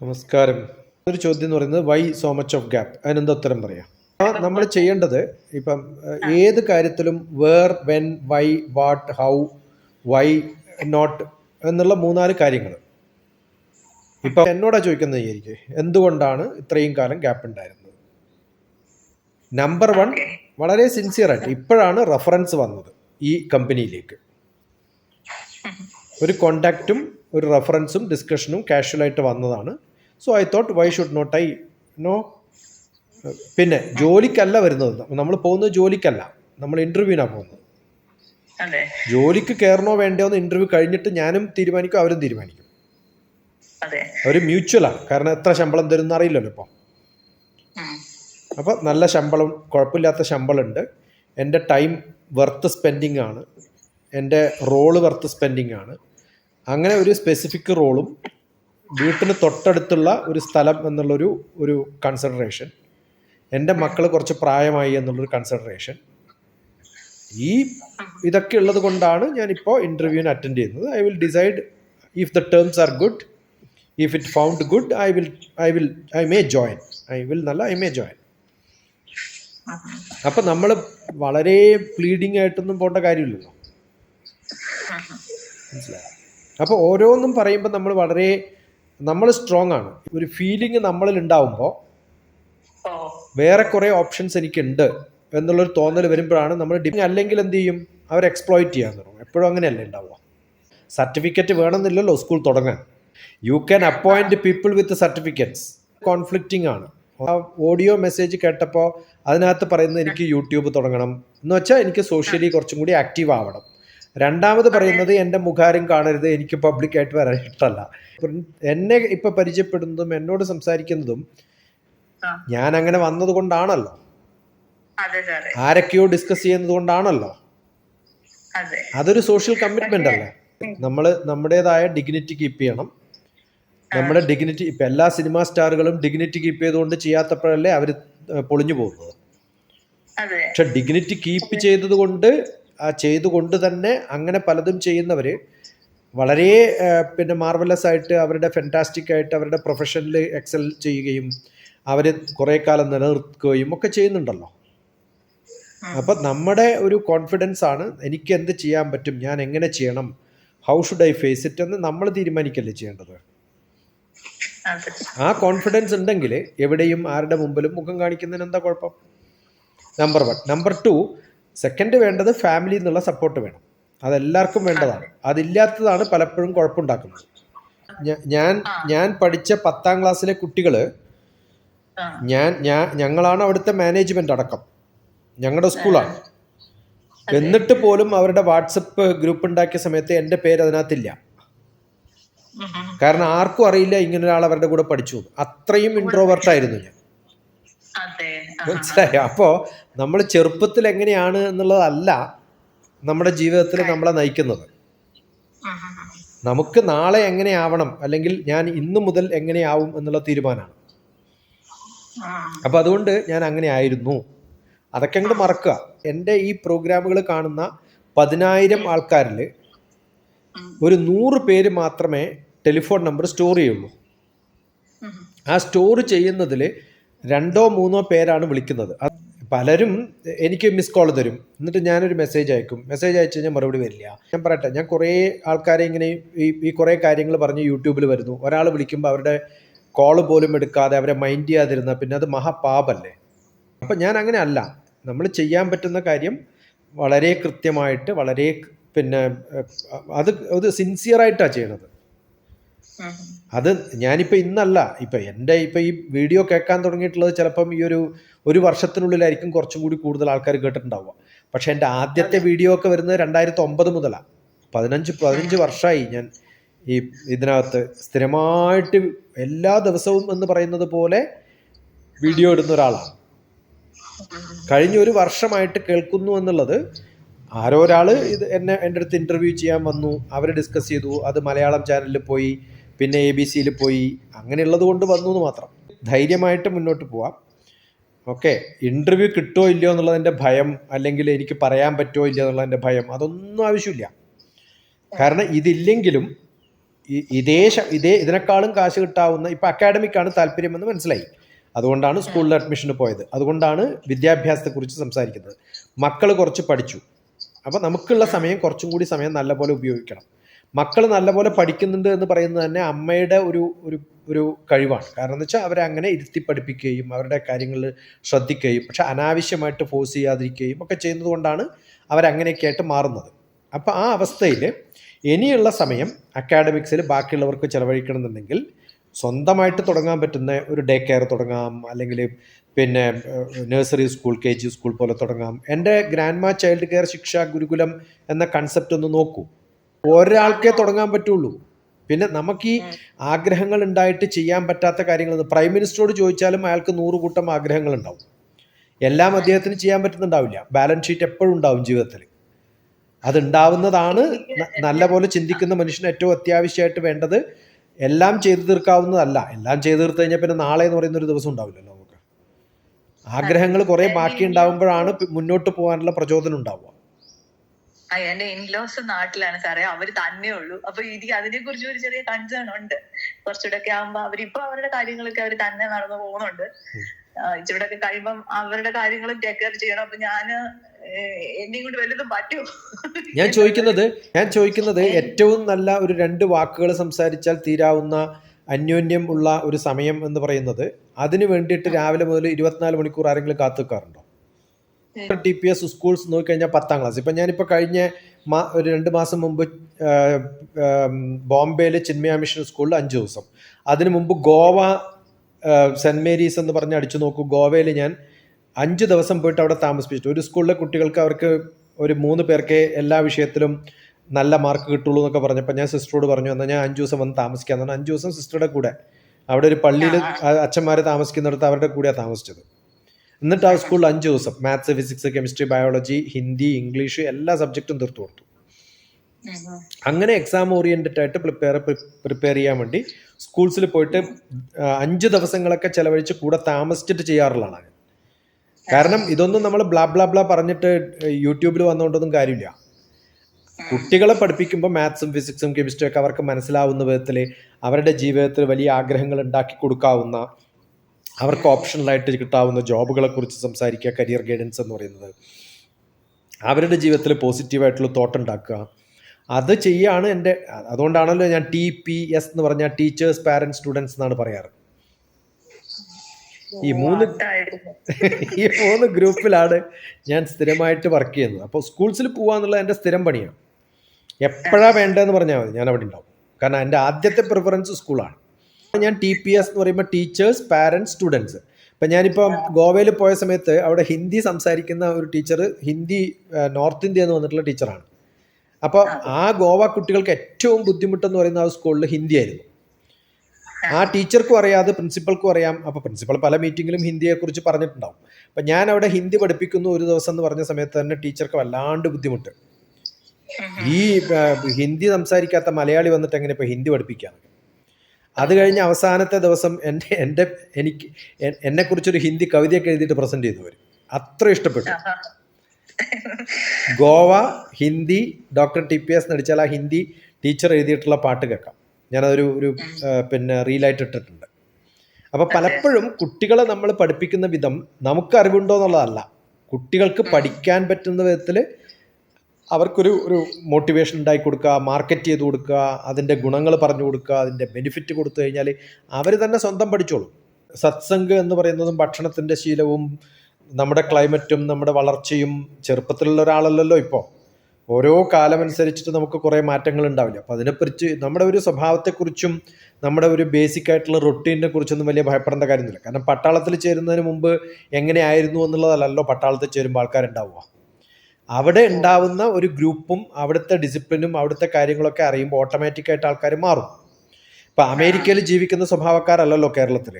നമസ്കാരം. ഒരു ചോദ്യം എന്ന് പറയുന്നത് why so much of gap അതിനെന്താ ഉത്തരം പറയാം? നമ്മൾ ചെയ്യേണ്ടത് ഇപ്പം ഏത് കാര്യത്തിലും where when why what how why not എന്നുള്ള മൂന്നാൽ കാര്യങ്ങൾ. ഇപ്പം എന്നോടാ ചോദിക്കുന്നത് എനിക്ക് എന്തുകൊണ്ടാണ് ഇത്രയും കാലം ഗ്യാപ്പ് ഉണ്ടായിരുന്നത്? നമ്പർ വൺ വളരെ സിൻസിയർ ആയിട്ട് ഇപ്പോഴാണ് റഫറൻസ് വന്നത് ഈ കമ്പനിയിലേക്ക് ഒരു കോണ്ടാക്റ്റും ഒരു റഫറൻസും ഡിസ്കഷനും കാഷ്വലായിട്ട് വന്നതാണ് so I thought why should not I know പിന്നെ ജോലിക്കല്ല വരുന്നത്. നമ്മൾ പോകുന്നത് ജോലിക്കല്ല. നമ്മൾ ഇന്റർവ്യൂവിനാണ് പോകുന്നത്. ജോലിക്ക് കയറണോ വേണ്ടയോ എന്ന് ഇന്റർവ്യൂ കഴിഞ്ഞിട്ട് ഞാനും തീരുമാനിക്കും അവരും തീരുമാനിക്കും. അവർ മ്യൂച്വലാണ് കാരണം എത്ര ശമ്പളം തരുന്ന അറിയില്ലല്ലോ ഇപ്പോൾ. അപ്പോൾ നല്ല ശമ്പളം കുഴപ്പമില്ലാത്ത ശമ്പളമുണ്ട്. എന്റെ ടൈം വെർത്ത് സ്പെൻഡിങ് ആണ്. എന്റെ റോൾ വെർത്ത് സ്പെൻഡിങ് ആണ്. അങ്ങനെ ഒരു സ്പെസിഫിക് റോളും വീട്ടിന് തൊട്ടടുത്തുള്ള ഒരു സ്ഥലം എന്നുള്ളൊരു ഒരു കൺസിഡറേഷൻ എന്റെ മക്കൾ കുറച്ച് പ്രായമായി എന്നുള്ളൊരു കൺസിഡറേഷൻ ഈ ഇതൊക്കെ ഉള്ളത് കൊണ്ടാണ് ഞാനിപ്പോൾ ഇന്റർവ്യൂവിന് അറ്റൻഡ് ചെയ്യുന്നത്. I will decide if the terms are good if it found good I will I will I may join I will നല്ല ഐ മേ ജോയിൻ അപ്പം നമ്മൾ വളരെ പ്ലീഡിങ് ആയിട്ടൊന്നും പോകേണ്ട കാര്യമില്ലല്ലോ. മനസ്സിലായോ? അപ്പോൾ ഓരോന്നും പറയുമ്പോൾ നമ്മൾ വളരെ നമ്മൾ സ്ട്രോങ് ആണ്. ഒരു ഫീലിംഗ് നമ്മളിൽ ഉണ്ടാവുമ്പോൾ വേറെ കുറേ ഓപ്ഷൻസ് എനിക്കുണ്ട് എന്നുള്ളൊരു തോന്നൽ വരുമ്പോഴാണ് നമ്മൾ ഡിപ്പിങ് അല്ലെങ്കിൽ എന്ത് ചെയ്യും? അവർ എക്സ്പ്ലോയിറ്റ് ചെയ്യാൻ തുടങ്ങും. എപ്പോഴും അങ്ങനെയല്ലേ ഉണ്ടാവുക? സർട്ടിഫിക്കറ്റ് വേണമെന്നില്ലല്ലോ സ്കൂൾ തുടങ്ങാൻ. You can appoint people with certificates conflicting ആണ്. ആ ഓഡിയോ മെസ്സേജ് കേട്ടപ്പോൾ അതിനകത്ത് പറയുന്നത് എനിക്ക് യൂട്യൂബ് തുടങ്ങണം. എന്ന് വെച്ചാൽ എനിക്ക് സോഷ്യലി കുറച്ചും കൂടി ആക്റ്റീവ് ആവണം. രണ്ടാമത് പറയുന്നത് എന്റെ മുഖാരം കാണരുത് എനിക്ക് പബ്ലിക്കായിട്ട് വരാൻ ഇഷ്ടമല്ല. എന്നെ ഇപ്പം പരിചയപ്പെടുന്നതും എന്നോട് സംസാരിക്കുന്നതും ഞാൻ അങ്ങനെ വന്നത് കൊണ്ടാണല്ലോ. ആരൊക്കെയോ ഡിസ്കസ് ചെയ്യുന്നത് കൊണ്ടാണല്ലോ. അതെ. അതൊരു സോഷ്യൽ കമ്മിറ്റ്മെന്റ് അല്ലേ? നമ്മൾ നമ്മുടേതായ ഡിഗ്നിറ്റി കീപ്പ് ചെയ്യണം. നമ്മുടെ ഡിഗ്നിറ്റി ഇപ്പം എല്ലാ സിനിമാ സ്റ്റാറുകളും ഡിഗ്നിറ്റി കീപ്പ് ചെയ്തുകൊണ്ട് ചെയ്യാത്തപ്പോഴല്ലേ അവർ പൊളിഞ്ഞു പോകുന്നത്. പക്ഷെ ഡിഗ്നിറ്റി കീപ്പ് ചെയ്തത് കൊണ്ട് ചെയ്തുകൊണ്ട് തന്നെ അങ്ങനെ പലതും ചെയ്യുന്നവർ വളരെ പിന്നെ മാർവലസ് ആയിട്ട് അവരുടെ ഫെന്റാസ്റ്റിക് ആയിട്ട് അവരുടെ പ്രൊഫഷനിൽ എക്സൽ ചെയ്യുകയും അവർ കുറേ കാലം നിലനിർത്തുകയും ഒക്കെ ചെയ്യുന്നുണ്ടല്ലോ. അപ്പം നമ്മുടെ ഒരു കോൺഫിഡൻസ് ആണ് എനിക്ക് എന്ത് ചെയ്യാൻ പറ്റും ഞാൻ എങ്ങനെ ചെയ്യണം how should I face it എന്ന് നമ്മൾ തീരുമാനിക്കല്ലേ ചെയ്യേണ്ടത്. ആ കോൺഫിഡൻസ് ഉണ്ടെങ്കിൽ എവിടെയും ആരുടെ മുമ്പിലും മുഖം കാണിക്കുന്നതിന് എന്താ കുഴപ്പം? Number one number two second വേണ്ടത് ഫാമിലി എന്നുള്ള സപ്പോർട്ട് വേണം. അതെല്ലാവർക്കും വേണ്ടതാണ്. അതില്ലാത്തതാണ് പലപ്പോഴും കുഴപ്പമുണ്ടാക്കുന്നത്. ഞാൻ ഞാൻ പഠിച്ച പത്താം ക്ലാസ്സിലെ കുട്ടികൾ ഞാൻ ഞാൻ ഞങ്ങളാണ് അവിടുത്തെ മാനേജ്മെന്റ് അടക്കം. ഞങ്ങളുടെ സ്കൂളാണ്. എന്നിട്ട് പോലും അവരുടെ വാട്സപ്പ് ഗ്രൂപ്പ് ഉണ്ടാക്കിയ സമയത്ത് എന്റെ പേര് അതിനകത്തില്ല. കാരണം ആർക്കും അറിയില്ല ഇങ്ങനെ ഒരാൾ അവരുടെ കൂടെ പഠിച്ചു. അത്രയും അത്രയും ഇൻട്രോവേർട്ടായിരുന്നു ഞാൻ. മനസ്സിലായി? അപ്പോൾ നമ്മൾ ചെറുപ്പത്തിൽ എങ്ങനെയാണ് എന്നുള്ളതല്ല നമ്മുടെ ജീവിതത്തിൽ നമ്മളെ നയിക്കുന്നത്. നമുക്ക് നാളെ എങ്ങനെയാവണം അല്ലെങ്കിൽ ഞാൻ ഇന്ന് മുതൽ എങ്ങനെയാവും എന്നുള്ള തീരുമാനമാണ്. അപ്പം അപ്പോൾ അതുകൊണ്ട് ഞാൻ അങ്ങനെ ആയിരുന്നു. അതൊക്കെ അങ്ങോട്ട് മറക്കുക. എന്റെ ഈ പ്രോഗ്രാമുകൾ കാണുന്ന പതിനായിരം ആൾക്കാരിൽ ഒരു നൂറ് പേര് മാത്രമേ ടെലിഫോൺ നമ്പർ സ്റ്റോർ ചെയ്യുള്ളൂ. ആ സ്റ്റോർ ചെയ്യുന്നതിൽ രണ്ടോ മൂന്നോ പേരാണ് വിളിക്കുന്നത്. അത് പലരും എനിക്ക് മിസ് കോൾ തരും. എന്നിട്ട് ഞാനൊരു മെസ്സേജ് അയക്കും. മെസ്സേജ് അയച്ചു കഴിഞ്ഞാൽ മറുപടി വരില്ല. ഞാൻ പറയട്ടെ ഞാൻ കുറേ ആൾക്കാരെ ഇങ്ങനെ ഈ ഈ കുറേ കാര്യങ്ങൾ പറഞ്ഞ് യൂട്യൂബിൽ വരുന്നു. ഒരാൾ വിളിക്കുമ്പോൾ അവരുടെ കോൾ പോലും എടുക്കാതെ അവരെ മൈൻഡ് ചെയ്യാതിരുന്ന പിന്നെ അത് മഹാപാപല്ലേ? അപ്പം ഞാൻ അങ്ങനെ അല്ല. നമ്മൾ ചെയ്യാൻ പറ്റുന്ന കാര്യം വളരെ കൃത്യമായിട്ട് വളരെ പിന്നെ അത് അത് സിൻസിയറായിട്ടാണ് ചെയ്യണത്. അത് ഞാനിപ്പോൾ ഇന്നല്ല. ഇപ്പം എന്റെ ഇപ്പം ഈ വീഡിയോ കേൾക്കാൻ തുടങ്ങിയിട്ടുള്ളത് ചിലപ്പം ഈ ഒരു ഒരു വർഷത്തിനുള്ളിലായിരിക്കും കുറച്ചും കൂടി കൂടുതൽ ആൾക്കാർ കേട്ടിട്ടുണ്ടാവുക. പക്ഷേ എന്റെ ആദ്യത്തെ വീഡിയോ ഒക്കെ വരുന്നത് രണ്ടായിരത്തി ഒമ്പത് മുതലാണ് പതിനഞ്ച് പതിനഞ്ച് വർഷമായി ഞാൻ ഈ ഇതിനകത്ത് സ്ഥിരമായിട്ട് എല്ലാ ദിവസവും എന്ന് പറയുന്നത് പോലെ വീഡിയോ ഇടുന്ന ഒരാളാണ്. കഴിഞ്ഞ ഒരു വർഷമായിട്ട് കേൾക്കുന്നു എന്നുള്ളത് ആരോ ഒരാൾ ഇത് എന്നെ എന്റെ അടുത്ത് ഇന്റർവ്യൂ ചെയ്യാൻ വന്നു. അവർ ഡിസ്കസ് ചെയ്തു. അത് മലയാളം ചാനലിൽ പോയി പിന്നെ എ ബി സിയിൽ പോയി. അങ്ങനെയുള്ളത് കൊണ്ട് വന്നു എന്ന് മാത്രം. ധൈര്യമായിട്ട് മുന്നോട്ട് പോവാം. ഓക്കെ ഇന്റർവ്യൂ കിട്ടുമോ ഇല്ലയോ എന്നുള്ളതിന്റെ ഭയം അല്ലെങ്കിൽ എനിക്ക് പറയാൻ പറ്റുമോ ഇല്ലയോ എന്നുള്ളതിന്റെ ഭയം അതൊന്നും ആവശ്യമില്ല. കാരണം ഇതില്ലെങ്കിലും ഇതേ ഇതേ ഇതിനേക്കാളും കാശ് കിട്ടാവുന്ന ഇപ്പം അക്കാഡമിക്കാണ് താല്പര്യമെന്ന് മനസ്സിലായി. അതുകൊണ്ടാണ് സ്കൂളിൽ അഡ്മിഷന് പോയത്. അതുകൊണ്ടാണ് വിദ്യാഭ്യാസത്തെക്കുറിച്ച് സംസാരിക്കുന്നത്. മക്കൾ കുറച്ച് പഠിച്ചു. അപ്പോൾ നമുക്കുള്ള സമയം കുറച്ചും കൂടി സമയം നല്ലപോലെ ഉപയോഗിക്കണം. മക്കൾ നല്ലപോലെ പഠിക്കുന്നുണ്ട് എന്ന് പറയുന്നത് തന്നെ അമ്മയുടെ ഒരു ഒരു ഒരു കഴിവാണ്. കാരണം എന്ന് വെച്ചാൽ അവരെ അങ്ങനെ ഇരുത്തി പഠിപ്പിക്കുകയും അവരുടെ കാര്യങ്ങൾ ശ്രദ്ധിക്കുകയും പക്ഷെ അനാവശ്യമായിട്ട് ഫോഴ്സ് ചെയ്യാതിരിക്കുകയും ഒക്കെ ചെയ്യുന്നത് കൊണ്ടാണ് അവരങ്ങനെയൊക്കെ ആയിട്ട് മാറുന്നത്. അപ്പോൾ ആ അവസ്ഥയിൽ ഇനിയുള്ള സമയം അക്കാഡമിക്സിൽ ബാക്കിയുള്ളവർക്ക് ചിലവഴിക്കണമെന്നുണ്ടെങ്കിൽ സ്വന്തമായിട്ട് തുടങ്ങാൻ പറ്റുന്ന ഒരു ഡേ കെയർ തുടങ്ങാം അല്ലെങ്കിൽ പിന്നെ nursery school K G school പോലെ തുടങ്ങാം. എന്റെ ഗ്രാൻഡ് മാ ചൈൽഡ് കെയർ ശിക്ഷ ഗുരുകുലം എന്ന കൺസെപ്റ്റ് ഒന്ന് നോക്കൂ. ഒരാൾക്കേ തുടങ്ങാൻ പറ്റുള്ളൂ. പിന്നെ നമുക്ക് ഈ ആഗ്രഹങ്ങൾ ഉണ്ടായിട്ട് ചെയ്യാൻ പറ്റാത്ത കാര്യങ്ങൾ പ്രൈം മിനിസ്റ്ററോട് ചോദിച്ചാലും അയാൾക്ക് നൂറ് കൂട്ടം ആഗ്രഹങ്ങൾ ഉണ്ടാവും എല്ലാം അദ്ദേഹത്തിന് ചെയ്യാൻ പറ്റുന്നുണ്ടാവില്ല. ബാലൻസ് ഷീറ്റ് എപ്പോഴും ഉണ്ടാവും ജീവിതത്തിൽ അതുണ്ടാവുന്നതാണ് നല്ല പോലെ ചിന്തിക്കുന്ന മനുഷ്യന് ഏറ്റവും അത്യാവശ്യമായിട്ട് വേണ്ടത് എല്ലാം ചെയ്തു തീർക്കാവുന്നതല്ല. എല്ലാം ചെയ്തു തീർത്ത് കഴിഞ്ഞാൽ പിന്നെ നാളെ എന്ന് പറയുന്ന ഒരു ദിവസം ഉണ്ടാവില്ലല്ലോ നമുക്ക്. ആഗ്രഹങ്ങൾ കുറെ ബാക്കി ഉണ്ടാവുമ്പോഴാണ് മുന്നോട്ട് പോകാനുള്ള പ്രചോദനം ഉണ്ടാവുക. എന്റെ ഇൻലോസ് നാട്ടിലാണ് സാറേ. അവർ തന്നെ ഉള്ളൂ. അപ്പൊ എനിക്ക് അതിനെ കുറിച്ച് ഒരു ചെറിയ കൺസേൺ ഉണ്ട്. കുറച്ചുകൂടെ ഒക്കെ ആകുമ്പോ അവരിപ്പോ അവരുടെ കാര്യങ്ങളൊക്കെ അവർ തന്നെ നടന്നു പോകുന്നുണ്ട്. ഇച്ചിരി ഒക്കെ കഴിയുമ്പം അവരുടെ കാര്യങ്ങളും ടേക്ക് കെയർ ചെയ്യണം. അപ്പൊ ഞാൻ ഞാൻ ചോദിക്കുന്നത് ഞാൻ ചോദിക്കുന്നത് ഏറ്റവും നല്ല ഒരു രണ്ട് വാക്കുകൾ സംസാരിച്ചാൽ തീരാവുന്ന അന്യോന്യം ഉള്ള ഒരു സമയം എന്ന് പറയുന്നത് അതിനു വേണ്ടിയിട്ട് രാവിലെ മുതൽ ഇരുപത്തിനാല് മണിക്കൂർ ആരെങ്കിലും കാത്തു വെക്കാറുണ്ടോ ടി പി എസ് സ്കൂൾസ് നോക്കിക്കഴിഞ്ഞാൽ പത്താം ക്ലാസ് ഇപ്പം ഞാനിപ്പോൾ കഴിഞ്ഞ മാ ഒരു രണ്ട് മാസം മുമ്പ് ബോംബെയിൽ ചിന്മയ മിഷൻ സ്കൂളിൽ അഞ്ച് ദിവസം. അതിനു മുമ്പ് ഗോവ സെന്റ് മേരീസ് എന്ന് പറഞ്ഞ് അടിച്ചു നോക്കൂ. ഗോവയിൽ ഞാൻ അഞ്ച് ദിവസം പോയിട്ട് അവിടെ താമസിപ്പിച്ചിട്ട്. ഒരു സ്കൂളിലെ കുട്ടികൾക്ക് അവർക്ക് ഒരു മൂന്ന് പേർക്ക് എല്ലാ വിഷയത്തിലും നല്ല മാർക്ക് കിട്ടുള്ളൂ എന്നൊക്കെ പറഞ്ഞപ്പോൾ ഞാൻ സിസ്റ്ററോട് പറഞ്ഞു എന്നാൽ ഞാൻ അഞ്ച് ദിവസം വന്ന് താമസിക്കാന്ന്. പറഞ്ഞു അഞ്ച് ദിവസം സിസ്റ്ററുടെ കൂടെ. അവിടെ ഒരു പള്ളിയിൽ അച്ഛന്മാർ താമസിക്കുന്നിടത്ത് അവരുടെ കൂടെയാണ് താമസിച്ചത്. എന്നിട്ട് ആ സ്കൂളിൽ അഞ്ച് ദിവസം. Maths physics chemistry biology Hindi English എല്ലാ സബ്ജക്റ്റും തീർത്തു കൊടുത്തു. അങ്ങനെ എക്സാം ഓറിയന്റഡ് ആയിട്ട് പ്രിപ്പയർ പ്രിപ്പയർ ചെയ്യാൻ വേണ്ടി സ്കൂൾസിൽ പോയിട്ട് അഞ്ച് ദിവസങ്ങളൊക്കെ ചെലവഴിച്ച് കൂടെ താമസിച്ചിട്ട് ചെയ്യാറുള്ളതാണ്. കാരണം ഇതൊന്നും നമ്മൾ ബ്ലാ ബ്ലാ ബ്ലാ പറഞ്ഞിട്ട് യൂട്യൂബിൽ വന്നുകൊണ്ടൊന്നും കാര്യമില്ല. കുട്ടികളെ പഠിപ്പിക്കുമ്പോൾ മാത്സും ഫിസിക്സും കെമിസ്ട്രിയും ഒക്കെ അവർക്ക് മനസ്സിലാവുന്ന വിധത്തിൽ അവരുടെ ജീവിതത്തിൽ വലിയ ആഗ്രഹങ്ങൾ ഉണ്ടാക്കി കൊടുക്കാവുന്ന അവർക്ക് ഓപ്ഷണലായിട്ട് കിട്ടാവുന്ന ജോബുകളെ കുറിച്ച് സംസാരിക്കുക കരിയർ ഗൈഡൻസ് എന്ന് പറയുന്നത്. അവരുടെ ജീവിതത്തിൽ പോസിറ്റീവായിട്ടുള്ള തോട്ട് ഉണ്ടാക്കുക. അത് ചെയ്യാണ് എന്റെ അതുകൊണ്ടാണല്ലോ ഞാൻ ടി പി എസ് എന്ന് പറഞ്ഞാൽ ടീച്ചേഴ്സ് പാരൻസ് സ്റ്റുഡൻസ് എന്നാണ് പറയാറ്. ഈ മൂന്ന്. ഈ മൂന്ന് ഗ്രൂപ്പിലാണ് ഞാൻ സ്ഥിരമായിട്ട് വർക്ക് ചെയ്യുന്നത്. അപ്പോൾ സ്കൂൾസിൽ പോകാന്നുള്ളത് എന്റെ സ്ഥിരം പണിയാണ്. എപ്പോഴാണ് വേണ്ടതെന്ന് പറഞ്ഞാൽ മതി. ഞാൻ അവിടെ ഉണ്ടാവും. കാരണം എന്റെ ആദ്യത്തെ പ്രിഫറൻസ് സ്കൂളാണ് ഞാൻ ടി പി എസ് എന്ന് പറയുമ്പോൾ ടീച്ചേഴ്സ് പാരൻസ് സ്റ്റുഡൻസ് ഇപ്പം ഞാനിപ്പോൾ ഗോവയിൽ പോയ സമയത്ത് അവിടെ ഹിന്ദി സംസാരിക്കുന്ന ഒരു ടീച്ചർ ഹിന്ദി നോർത്ത് ഇന്ത്യ എന്ന് വന്നിട്ടുള്ള ടീച്ചറാണ് അപ്പോൾ ആ ഗോവ കുട്ടികൾക്ക് ഏറ്റവും ബുദ്ധിമുട്ടെന്ന് പറയുന്ന ആ സ്കൂളിൽ ഹിന്ദി ആയിരുന്നു. ആ ടീച്ചർക്കും അറിയാം അത് പ്രിൻസിപ്പൾക്കും അറിയാം. അപ്പോൾ പ്രിൻസിപ്പൾ പല മീറ്റിങ്ങിലും ഹിന്ദിയെക്കുറിച്ച് പറഞ്ഞിട്ടുണ്ടാവും. അപ്പം ഞാൻ അവിടെ ഹിന്ദി പഠിപ്പിക്കുന്നു ഒരു ദിവസം എന്ന് പറഞ്ഞ സമയത്ത് തന്നെ ടീച്ചർക്ക് വല്ലാണ്ട് ബുദ്ധിമുട്ട്. ഈ ഹിന്ദി സംസാരിക്കാത്ത മലയാളി വന്നിട്ട് എങ്ങനെ ഇപ്പോൾ ഹിന്ദി പഠിപ്പിക്കാൻ അത് കഴിഞ്ഞ് അവസാനത്തെ ദിവസം എന്റെ എന്റെ എനിക്ക് എന്നെ എന്നെക്കുറിച്ചൊരു ഹിന്ദി കവിതയൊക്കെ എഴുതിയിട്ട് പ്രസന്റ് ചെയ്തു വരും അത്ര ഇഷ്ടപ്പെട്ടു. Goa Hindi doctor T P S നടിച്ചാൽ ആ ഹിന്ദി ടീച്ചർ എഴുതിയിട്ടുള്ള പാട്ട് കേൾക്കാം. ഞാനതൊരു ഒരു പിന്നെ റീലായിട്ട് ഇട്ടിട്ടുണ്ട്. അപ്പോൾ പലപ്പോഴും കുട്ടികളെ നമ്മൾ പഠിപ്പിക്കുന്ന വിധം നമുക്ക് അറിവുണ്ടോ എന്നുള്ളതല്ല. കുട്ടികൾക്ക് പഠിക്കാൻ പറ്റുന്ന വിധത്തിൽ അവർക്കൊരു ഒരു മോട്ടിവേഷൻ ഉണ്ടാക്കി കൊടുക്കുക മാർക്കറ്റ് ചെയ്ത് കൊടുക്കുക അതിന്റെ ഗുണങ്ങൾ പറഞ്ഞു കൊടുക്കുക അതിന്റെ ബെനിഫിറ്റ് കൊടുത്തു കഴിഞ്ഞാൽ അവർ തന്നെ സ്വന്തം പഠിച്ചോളും. സത്സംഗ് എന്ന് പറയുന്നതും ഭക്ഷണത്തിന്റെ ശീലവും നമ്മുടെ ക്ലൈമറ്റും നമ്മുടെ വളർച്ചയും ചെറുപ്പത്തിലുള്ള ഒരാളല്ലല്ലോ ഇപ്പോൾ ഓരോ കാലമനുസരിച്ചിട്ട് നമുക്ക് കുറേ മാറ്റങ്ങൾ ഉണ്ടാവില്ല. അപ്പോൾ അതിനെക്കുറിച്ച് നമ്മുടെ ഒരു സ്വഭാവത്തെക്കുറിച്ചും നമ്മുടെ ഒരു ബേസിക് ആയിട്ടുള്ള റൊട്ടീനെ കുറിച്ചൊന്നും വലിയ ഭയപ്പെടേണ്ട കാര്യമൊന്നുമില്ല. കാരണം പട്ടാളത്തിൽ ചേരുന്നതിന് മുമ്പ് എങ്ങനെയായിരുന്നു എന്നുള്ളതല്ലല്ലോ പട്ടാളത്തിൽ ചേരുമ്പോൾ ആൾക്കാരുണ്ടാവുക. അവിടെ ഉണ്ടാവുന്ന ഒരു ഗ്രൂപ്പും അവിടുത്തെ ഡിസിപ്ലിനും അവിടുത്തെ കാര്യങ്ങളൊക്കെ അറിയുമ്പോൾ ഓട്ടോമാറ്റിക്കായിട്ട് ആൾക്കാർ മാറും. ഇപ്പം അമേരിക്കയിൽ ജീവിക്കുന്ന സ്വഭാവക്കാരല്ലല്ലോ കേരളത്തിൽ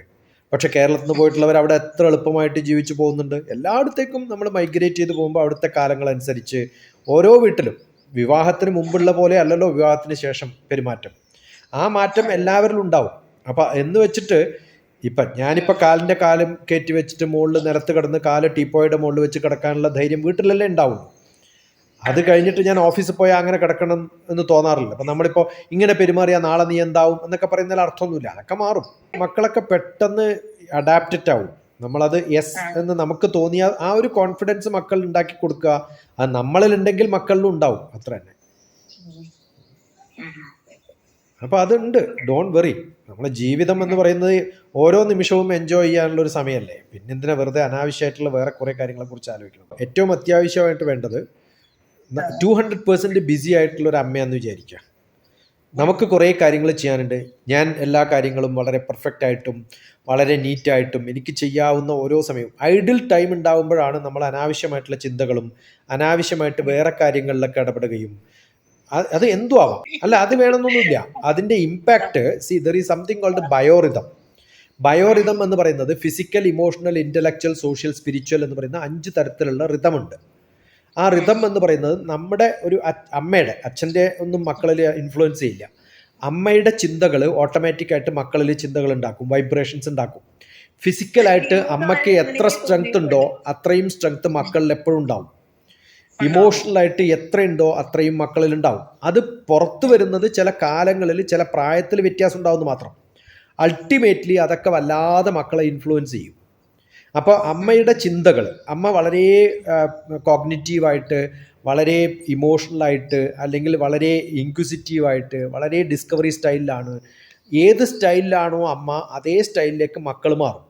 പക്ഷെ കേരളത്തിൽ നിന്ന് പോയിട്ടുള്ളവർ അവിടെ എത്ര എളുപ്പമായിട്ട് ജീവിച്ചു പോകുന്നുണ്ട്? എല്ലായിടത്തേക്കും നമ്മൾ മൈഗ്രേറ്റ് ചെയ്ത് പോകുമ്പോൾ അവിടുത്തെ കാലങ്ങളനുസരിച്ച് ഓരോ വീട്ടിലും വിവാഹത്തിന് മുമ്പുള്ള പോലെ അല്ലല്ലോ വിവാഹത്തിന് ശേഷം പെരുമാറ്റം. ആ മാറ്റം എല്ലാവരിലും ഉണ്ടാവും. അപ്പം എന്ന് വെച്ചിട്ട് ഇപ്പം ഞാനിപ്പോൾ കാലിന്റെ കാലും കയറ്റി വെച്ചിട്ട് മുകളിൽ നിലത്ത് കിടന്ന് കാൽ ടീപ്പോയുടെ മുകളിൽ വെച്ച് കിടക്കാനുള്ള ധൈര്യം വീട്ടിലല്ലേ ഉണ്ടാവുള്ളൂ. അത് കഴിഞ്ഞിട്ട് ഞാൻ ഓഫീസിൽ പോയി അങ്ങനെ കിടക്കണം എന്ന് തോന്നാറില്ല. അപ്പം നമ്മളിപ്പോൾ ഇങ്ങനെ പെരുമാറിയാൽ നാളെ നീ എന്താവും എന്നൊക്കെ പറയുന്നതിൽ അർത്ഥമൊന്നുമില്ല. അതൊക്കെ മാറും. മക്കളൊക്കെ പെട്ടെന്ന് അഡാപ്റ്റഡ് ആവും. നമ്മളത് യെസ് എന്ന് നമുക്ക് തോന്നിയ ആ ഒരു കോൺഫിഡൻസ് മക്കൾ ഉണ്ടാക്കി കൊടുക്കുക. അത് നമ്മളിലുണ്ടെങ്കിൽ മക്കളിലും ഉണ്ടാവും. അത്ര തന്നെ. അപ്പൊ അപ്പോൾ അതുണ്ട്. ഡോണ്ട് വെറി നമ്മളെ ജീവിതം എന്ന് പറയുന്നത് ഓരോ നിമിഷവും എൻജോയ് ചെയ്യാനുള്ള ഒരു സമയമല്ലേ? പിന്നെ എന്തിനാ വെറുതെ അനാവശ്യമായിട്ടുള്ള വേറെ കുറേ കാര്യങ്ങളെ കുറിച്ച് ആലോചിക്കണം. ഏറ്റവും അത്യാവശ്യമായിട്ട് വേണ്ടത് ടു ഹൺഡ്രഡ് പേഴ്സന്റ് ബിസി ആയിട്ടുള്ള ഒരു അമ്മയാന്ന് വിചാരിക്കുക നമുക്ക് കുറേ കാര്യങ്ങൾ ചെയ്യാനുണ്ട്. ഞാൻ എല്ലാ കാര്യങ്ങളും വളരെ പെർഫെക്റ്റ് ആയിട്ടും വളരെ നീറ്റായിട്ടും എനിക്ക് ചെയ്യാവുന്ന ഓരോ സമയവും. ഐഡിൽ ടൈം ഉണ്ടാകുമ്പോഴാണ് നമ്മൾ അനാവശ്യമായിട്ടുള്ള ചിന്തകളും അനാവശ്യമായിട്ട് വേറെ കാര്യങ്ങളിലൊക്കെ ഇടപെടുകയും. അത് എന്തു ആവാം. അല്ല അത് വേണമെന്നൊന്നുമില്ല. അതിന്റെ impact see there is something called biorhythm biorhythm എന്ന് പറയുന്നത് physical emotional intellectual social spiritual എന്ന് പറയുന്ന അഞ്ച് തരത്തിലുള്ള റിതമുണ്ട് ആ റിതം എന്ന് പറയുന്നത് നമ്മുടെ ഒരു അമ്മയുടെ അച്ഛന്റെ ഒന്നും മക്കളിൽ ഇൻഫ്ലുവൻസ് ചെയ്യില്ല. അമ്മയുടെ ചിന്തകൾ ഓട്ടോമാറ്റിക്കായിട്ട് മക്കളിൽ ചിന്തകൾ ഉണ്ടാക്കും വൈബ്രേഷൻസ് ഉണ്ടാക്കും. ഫിസിക്കലായിട്ട് അമ്മയ്ക്ക് എത്ര സ്ട്രെങ്ത് ഉണ്ടോ അത്രയും സ്ട്രെങ്ത് മക്കളിൽ എപ്പോഴും ഉണ്ടാവും. ഇമോഷണലായിട്ട് എത്രയുണ്ടോ അത്രയും മക്കളിൽ ഉണ്ടാവും. അത് പുറത്തു വരുന്നത് ചില കാലങ്ങളിൽ ചില പ്രായത്തിൽ വ്യത്യാസം ഉണ്ടാവുമെന്ന് മാത്രം. അൾട്ടിമേറ്റ്ലി അതൊക്കെ വല്ലാതെ മക്കളെ ഇൻഫ്ലുവൻസ് ചെയ്യും. അപ്പോൾ അമ്മയുടെ ചിന്തകൾ അമ്മ വളരെ കോഗ്നിറ്റീവായിട്ട് വളരെ ഇമോഷണലായിട്ട് അല്ലെങ്കിൽ വളരെ ഇൻക്വിസിറ്റീവായിട്ട് വളരെ ഡിസ്കവറി സ്റ്റൈലിലാണ് ഏത് സ്റ്റൈലിലാണോ അമ്മ അതേ സ്റ്റൈലിലേക്ക് മക്കൾ മാറും.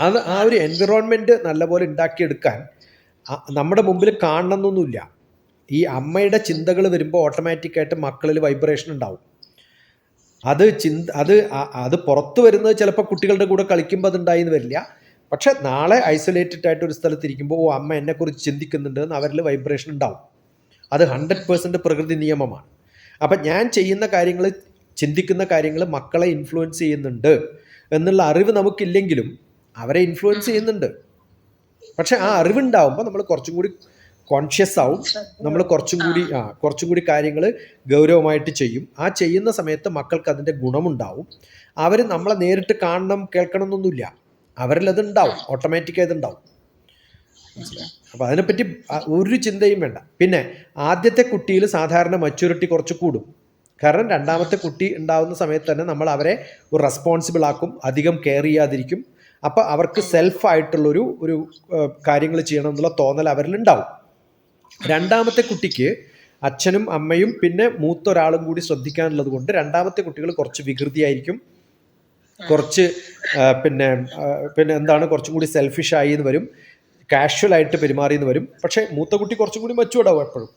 അത് ആ ഒരു എൻവിറോൺമെന്റ് നല്ലപോലെ ഉണ്ടാക്കിയെടുക്കാൻ നമ്മുടെ മുമ്പിൽ കാണണമെന്നൊന്നുമില്ല. ഈ അമ്മയുടെ ചിന്തകൾ വരുമ്പോൾ ഓട്ടോമാറ്റിക്കായിട്ട് മക്കളിൽ വൈബ്രേഷൻ ഉണ്ടാവും. അത് ചിന്ത അത് അത് പുറത്ത് വരുന്നത് ചിലപ്പോൾ കുട്ടികളുടെ കൂടെ കളിക്കുമ്പോൾ അത് ഉണ്ടായിന്ന് വരില്ല. പക്ഷെ നാളെ ഐസൊലേറ്റഡ് ആയിട്ട് ഒരു സ്ഥലത്തിരിക്കുമ്പോൾ ഓ അമ്മ എന്നെക്കുറിച്ച് ചിന്തിക്കുന്നുണ്ട് എന്ന് അവരിൽ വൈബ്രേഷൻ ഉണ്ടാവും. അത് ഹൺഡ്രഡ് പേഴ്സന്റ് പ്രകൃതി നിയമമാണ്. അപ്പം ഞാൻ ചെയ്യുന്ന കാര്യങ്ങൾ ചിന്തിക്കുന്ന കാര്യങ്ങൾ മക്കളെ ഇൻഫ്ലുവൻസ് ചെയ്യുന്നുണ്ട് എന്നുള്ള അറിവ് നമുക്കില്ലെങ്കിലും അവരെ ഇൻഫ്ലുവൻസ് ചെയ്യുന്നുണ്ട്. പക്ഷെ ആ അറിവുണ്ടാവുമ്പോൾ നമ്മൾ കുറച്ചും കൂടി കോൺഷ്യസ് ആവും. നമ്മൾ കുറച്ചും കൂടി ആ. കുറച്ചും കൂടി കാര്യങ്ങൾ ഗൗരവമായിട്ട് ചെയ്യും. ആ ചെയ്യുന്ന സമയത്ത് മക്കൾക്ക് അതിന്റെ ഗുണമുണ്ടാവും. അവർ നമ്മളെ നേരിട്ട് കാണണം കേൾക്കണം എന്നൊന്നുമില്ല അവരിൽ അത് ഉണ്ടാവും ഓട്ടോമാറ്റിക്കായി ആയത് ഉണ്ടാവും മനസ്സിലായോ? അപ്പോൾ അതിനെപ്പറ്റി ഒരു ചിന്തയും വേണ്ട. പിന്നെ ആദ്യത്തെ കുട്ടിയിൽ സാധാരണ മച്യൂരിറ്റി കുറച്ച് കൂടും. കാരണം രണ്ടാമത്തെ കുട്ടി ഉണ്ടാവുന്ന സമയത്ത് തന്നെ നമ്മൾ അവരെ ഒരു റെസ്പോൺസിബിൾ ആക്കും അധികം കെയർ ചെയ്യാതിരിക്കും. അപ്പോൾ അവർക്ക് സെൽഫായിട്ടുള്ളൊരു ഒരു കാര്യങ്ങൾ ചെയ്യണം എന്നുള്ള തോന്നൽ അവരിൽ ഉണ്ടാവും രണ്ടാമത്തെ കുട്ടിക്ക് അച്ഛനും അമ്മയും പിന്നെ മൂത്തൊരാളും കൂടി ശ്രദ്ധിക്കാനുള്ളത് കൊണ്ട് രണ്ടാമത്തെ കുട്ടികൾ കുറച്ച് വികൃതിയായിരിക്കും. കുറച്ച് പിന്നെ പിന്നെ എന്താണ് കുറച്ചും കൂടി സെൽഫിഷ് ആയി എന്ന് വരും. കാഷ്വൽ ആയിട്ട് പെരുമാറി എന്ന് വരും. പക്ഷേ മൂത്ത കുട്ടി കുറച്ചും കൂടി മച്ചുവിടാവും എപ്പോഴും.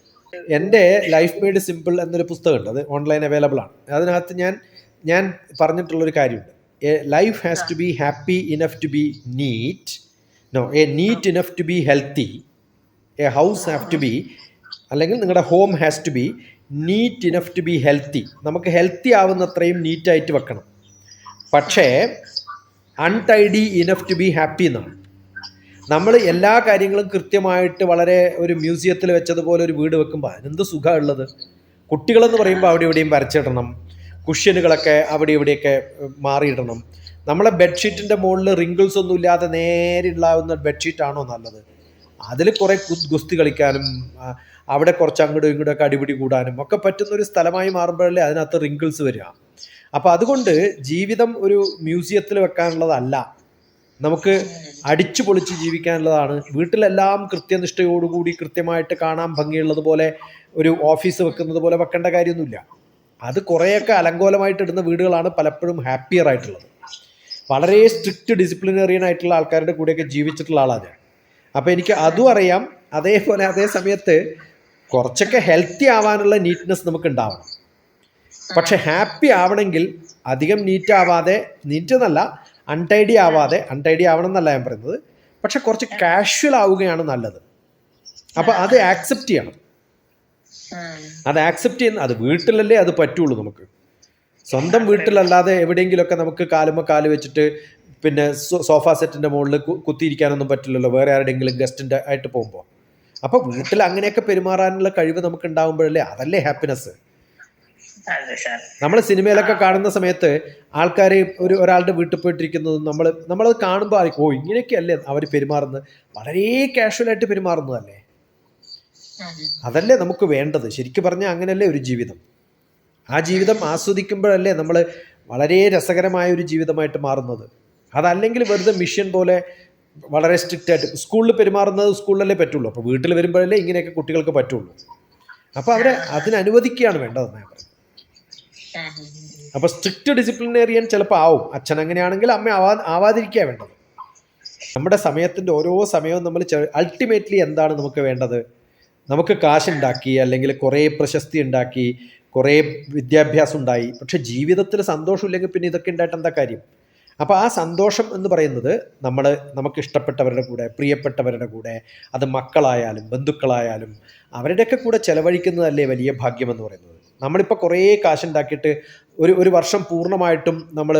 എന്റെ ലൈഫ് മെയ്ഡ് സിമ്പിൾ എന്നൊരു പുസ്തകമുണ്ട്. അത് ഓൺലൈൻ അവൈലബിൾ ആണ്. അതിനകത്ത് ഞാൻ ഞാൻ പറഞ്ഞിട്ടുള്ളൊരു കാര്യമുണ്ട്. A life has to be happy enough to be neat no a neat enough to be healthy a house have to be അല്ലെങ്കിൽ നിങ്ങളുടെ home has to be neat enough to be healthy നമുക്ക് healthy ആവുന്നത്രയും നീറ്റായിട്ട് വെക്കണം. പക്ഷേ untidy enough to be happy എന്നാണ് നമ്മൾ എല്ലാ കാര്യങ്ങളും കൃത്യമായിട്ട് വളരെ ഒരു മ്യൂസിയത്തിൽ വെച്ചതുപോലെ ഒരു വീട് വെക്കുമ്പോൾ അതിനെന്ത് സുഖമുള്ളത് കുട്ടികളെന്ന് പറയുമ്പോൾ അവിടെ ഇവിടെയും വരച്ചിടണം. കുഷ്യനുകളൊക്കെ അവിടെ ഇവിടെയൊക്കെ മാറിയിടണം. നമ്മളെ ബെഡ്ഷീറ്റിന്റെ മുകളിൽ റിങ്കിൾസ് ഒന്നും ഇല്ലാതെ നേരെ ഉണ്ടാവുന്ന ബെഡ്ഷീറ്റാണോ നല്ലത്? അതിൽ കുറേ ഗുസ്തി കളിക്കാനും അവിടെ കുറച്ച് അങ്ങോട്ടും ഇങ്ങോട്ടും ഒക്കെ അടിപിടി കൂടാനും ഒക്കെ പറ്റുന്ന ഒരു സ്ഥലമായി മാറുമ്പോഴല്ലേ അതിനകത്ത് റിങ്കിൾസ് വരിക. അപ്പോൾ അതുകൊണ്ട് ജീവിതം ഒരു മ്യൂസിയത്തിൽ വെക്കാനുള്ളതല്ല. നമുക്ക് അടിച്ചു പൊളിച്ച് ജീവിക്കാനുള്ളതാണ്. വീട്ടിലെല്ലാം കൃത്യനിഷ്ഠയോടുകൂടി കൃത്യമായിട്ട് കാണാൻ ഭംഗിയുള്ളതുപോലെ ഒരു ഓഫീസ് വെക്കുന്നത് പോലെ വെക്കേണ്ട കാര്യമൊന്നുമില്ല. അത് കുറേയൊക്കെ അലങ്കോലമായിട്ട് ഇടുന്ന വീടുകളാണ് പലപ്പോഴും ഹാപ്പിയർ ആയിട്ടുള്ളത്. വളരെ സ്ട്രിക്റ്റ് ഡിസിപ്ലിനറിയൻ ആയിട്ടുള്ള ആൾക്കാരുടെ കൂടെയൊക്കെ ജീവിച്ചിട്ടുള്ള ആളാണ് ഞാൻ. അപ്പോൾ എനിക്ക് അതും അറിയാം. അതേപോലെ അതേ സമയത്ത് കുറച്ചൊക്കെ ഹെൽത്തി ആവാനുള്ള നീറ്റ്നെസ് നമുക്ക് ഉണ്ടാവണം പക്ഷെ ഹാപ്പി ആവണമെങ്കിൽ അധികം നീറ്റ് ആവാതെ നീറ്റ് എന്നല്ല അൺടൈഡി ആവാതെ അൺടൈഡി ആവണം എന്നല്ല ഞാൻ പറയുന്നത്. പക്ഷെ കുറച്ച് കാഷ്വൽ ആവുകയാണ് നല്ലത്. അപ്പോൾ അത് ആക്സെപ്റ്റ് ചെയ്യണം. അത് ആക്സെപ്റ്റ് ചെയ്യുന്ന അത് വീട്ടിലല്ലേ അത് പറ്റുള്ളൂ നമുക്ക്. സ്വന്തം വീട്ടിലല്ലാതെ എവിടെയെങ്കിലുമൊക്കെ നമുക്ക് കാലുമ്മ കാൽ വെച്ചിട്ട് പിന്നെ സോഫ സെറ്റിന്റെ മുകളിൽ കുത്തിയിരിക്കാനൊന്നും പറ്റില്ലല്ലോ. വേറെ ആരുടെയെങ്കിലും ഗസ്റ്റിന്റെ ആയിട്ട് പോകുമ്പോൾ അപ്പോൾ വീട്ടിൽ അങ്ങനെയൊക്കെ പെരുമാറാനുള്ള കഴിവ് നമുക്ക് ഉണ്ടാകുമ്പോഴല്ലേ അതല്ലേ ഹാപ്പിനെസ് നമ്മൾ സിനിമയിലൊക്കെ കാണുന്ന സമയത്ത് ആൾക്കാർ ഒരു ഒരാളുടെ വീട്ടിൽ പോയിട്ടിരിക്കുന്നതും നമ്മൾ നമ്മളത് കാണുമ്പോൾ ആയിരിക്കും ഓ ഇങ്ങനെയൊക്കെയല്ലേ അവർ പെരുമാറുന്നത്? വളരെ കാഷ്വലായിട്ട് പെരുമാറുന്നതല്ലേ. അതല്ലേ നമുക്ക് വേണ്ടത്? ശരിക്കും പറഞ്ഞാൽ അങ്ങനെയല്ലേ ഒരു ജീവിതം. ആ ജീവിതം ആസ്വദിക്കുമ്പോഴല്ലേ നമ്മൾ വളരെ രസകരമായ ഒരു ജീവിതമായിട്ട് മാറുന്നത്. അതല്ലെങ്കിൽ വെറുതെ മിഷൻ പോലെ വളരെ സ്ട്രിക്റ്റ് ആയിട്ട് സ്കൂളിൽ പെരുമാറുന്നത് സ്കൂളിലല്ലേ പറ്റുള്ളൂ. അപ്പോൾ വീട്ടിൽ വരുമ്പോഴല്ലേ ഇങ്ങനെയൊക്കെ കുട്ടികൾക്ക് പറ്റുള്ളൂ. അപ്പോൾ അവരെ അതിനനുവദിക്കുകയാണ് വേണ്ടതെന്ന് ഞാൻ പറയുന്നത്. അപ്പോൾ സ്ട്രിക്റ്റ് ഡിസിപ്ലിനേറിയൻ ചിലപ്പോൾ ആവും. അച്ഛൻ അങ്ങനെയാണെങ്കിൽ അമ്മ ആവാ ആവാതിരിക്കുക വേണ്ടത്. നമ്മുടെ സമയത്തിന്റെ ഓരോ സമയവും നമ്മൾ അൾട്ടിമേറ്റ്ലി എന്താണ് നമുക്ക് വേണ്ടത്? നമുക്ക് കാശുണ്ടാക്കി അല്ലെങ്കിൽ കുറേ പ്രശസ്തി ഉണ്ടാക്കി കുറേ വിദ്യാഭ്യാസം ഉണ്ടായി. പക്ഷെ ജീവിതത്തിൽ സന്തോഷമില്ലെങ്കിൽ പിന്നെ ഇതൊക്കെ ഉണ്ടായിട്ട് എന്താ കാര്യം? അപ്പോൾ ആ സന്തോഷം എന്ന് പറയുന്നത് നമ്മൾ നമുക്ക് ഇഷ്ടപ്പെട്ടവരുടെ കൂടെ പ്രിയപ്പെട്ടവരുടെ കൂടെ അത് മക്കളായാലും ബന്ധുക്കളായാലും അവരുടെയൊക്കെ കൂടെ ചെലവഴിക്കുന്നതല്ലേ വലിയ ഭാഗ്യമെന്ന് പറയുന്നത്? നമ്മളിപ്പോൾ കുറേ കാശുണ്ടാക്കിയിട്ട് ഒരു ഒരു വർഷം പൂർണമായിട്ടും നമ്മൾ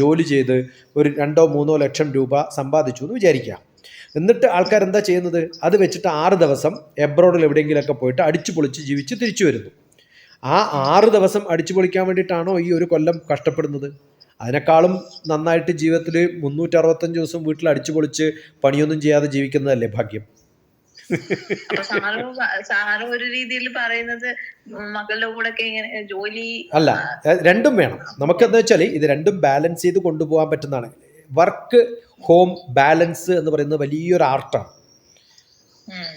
ജോലി ചെയ്ത് ഒരു രണ്ടോ മൂന്നോ ലക്ഷം രൂപ സമ്പാദിച്ചു എന്ന് വിചാരിക്കാം എന്നിട്ട് ആൾക്കാർ എന്താ ചെയ്യുന്നത്? അത് വെച്ചിട്ട് ആറ് ദിവസം എബ്രോഡിൽ എവിടെയെങ്കിലുമൊക്കെ പോയിട്ട് അടിച്ചു പൊളിച്ച് ജീവിച്ച് തിരിച്ചു വരുന്നു. ആ ആറ് ദിവസം അടിച്ചു പൊളിക്കാൻ വേണ്ടിയിട്ടാണോ ഈ ഒരു കൊല്ലം കഷ്ടപ്പെടുന്നത്? അതിനേക്കാളും നന്നായിട്ട് ജീവിതത്തിൽ മുന്നൂറ്ററുപത്തഞ്ച് ദിവസം വീട്ടിൽ അടിച്ചു പൊളിച്ച് പണിയൊന്നും ചെയ്യാതെ ജീവിക്കുന്നതല്ലേ ഭാഗ്യം? അപ്പൊ സാറ് ഒരു രീതിയിൽ പറയുന്നത് മക്കളുടെ കൂടെ ഇങ്ങനെ ജോലി അല്ല രണ്ടും വേണം. നമുക്ക് എന്താ വെച്ചാൽ ഇത് രണ്ടും ബാലൻസ് ചെയ്ത് കൊണ്ടുപോകാൻ പറ്റുന്നതാണ്. വർക്ക് ഹോം ബാലൻസ് എന്ന് പറയുന്നത് വലിയൊരു ആർട്ടാണ്.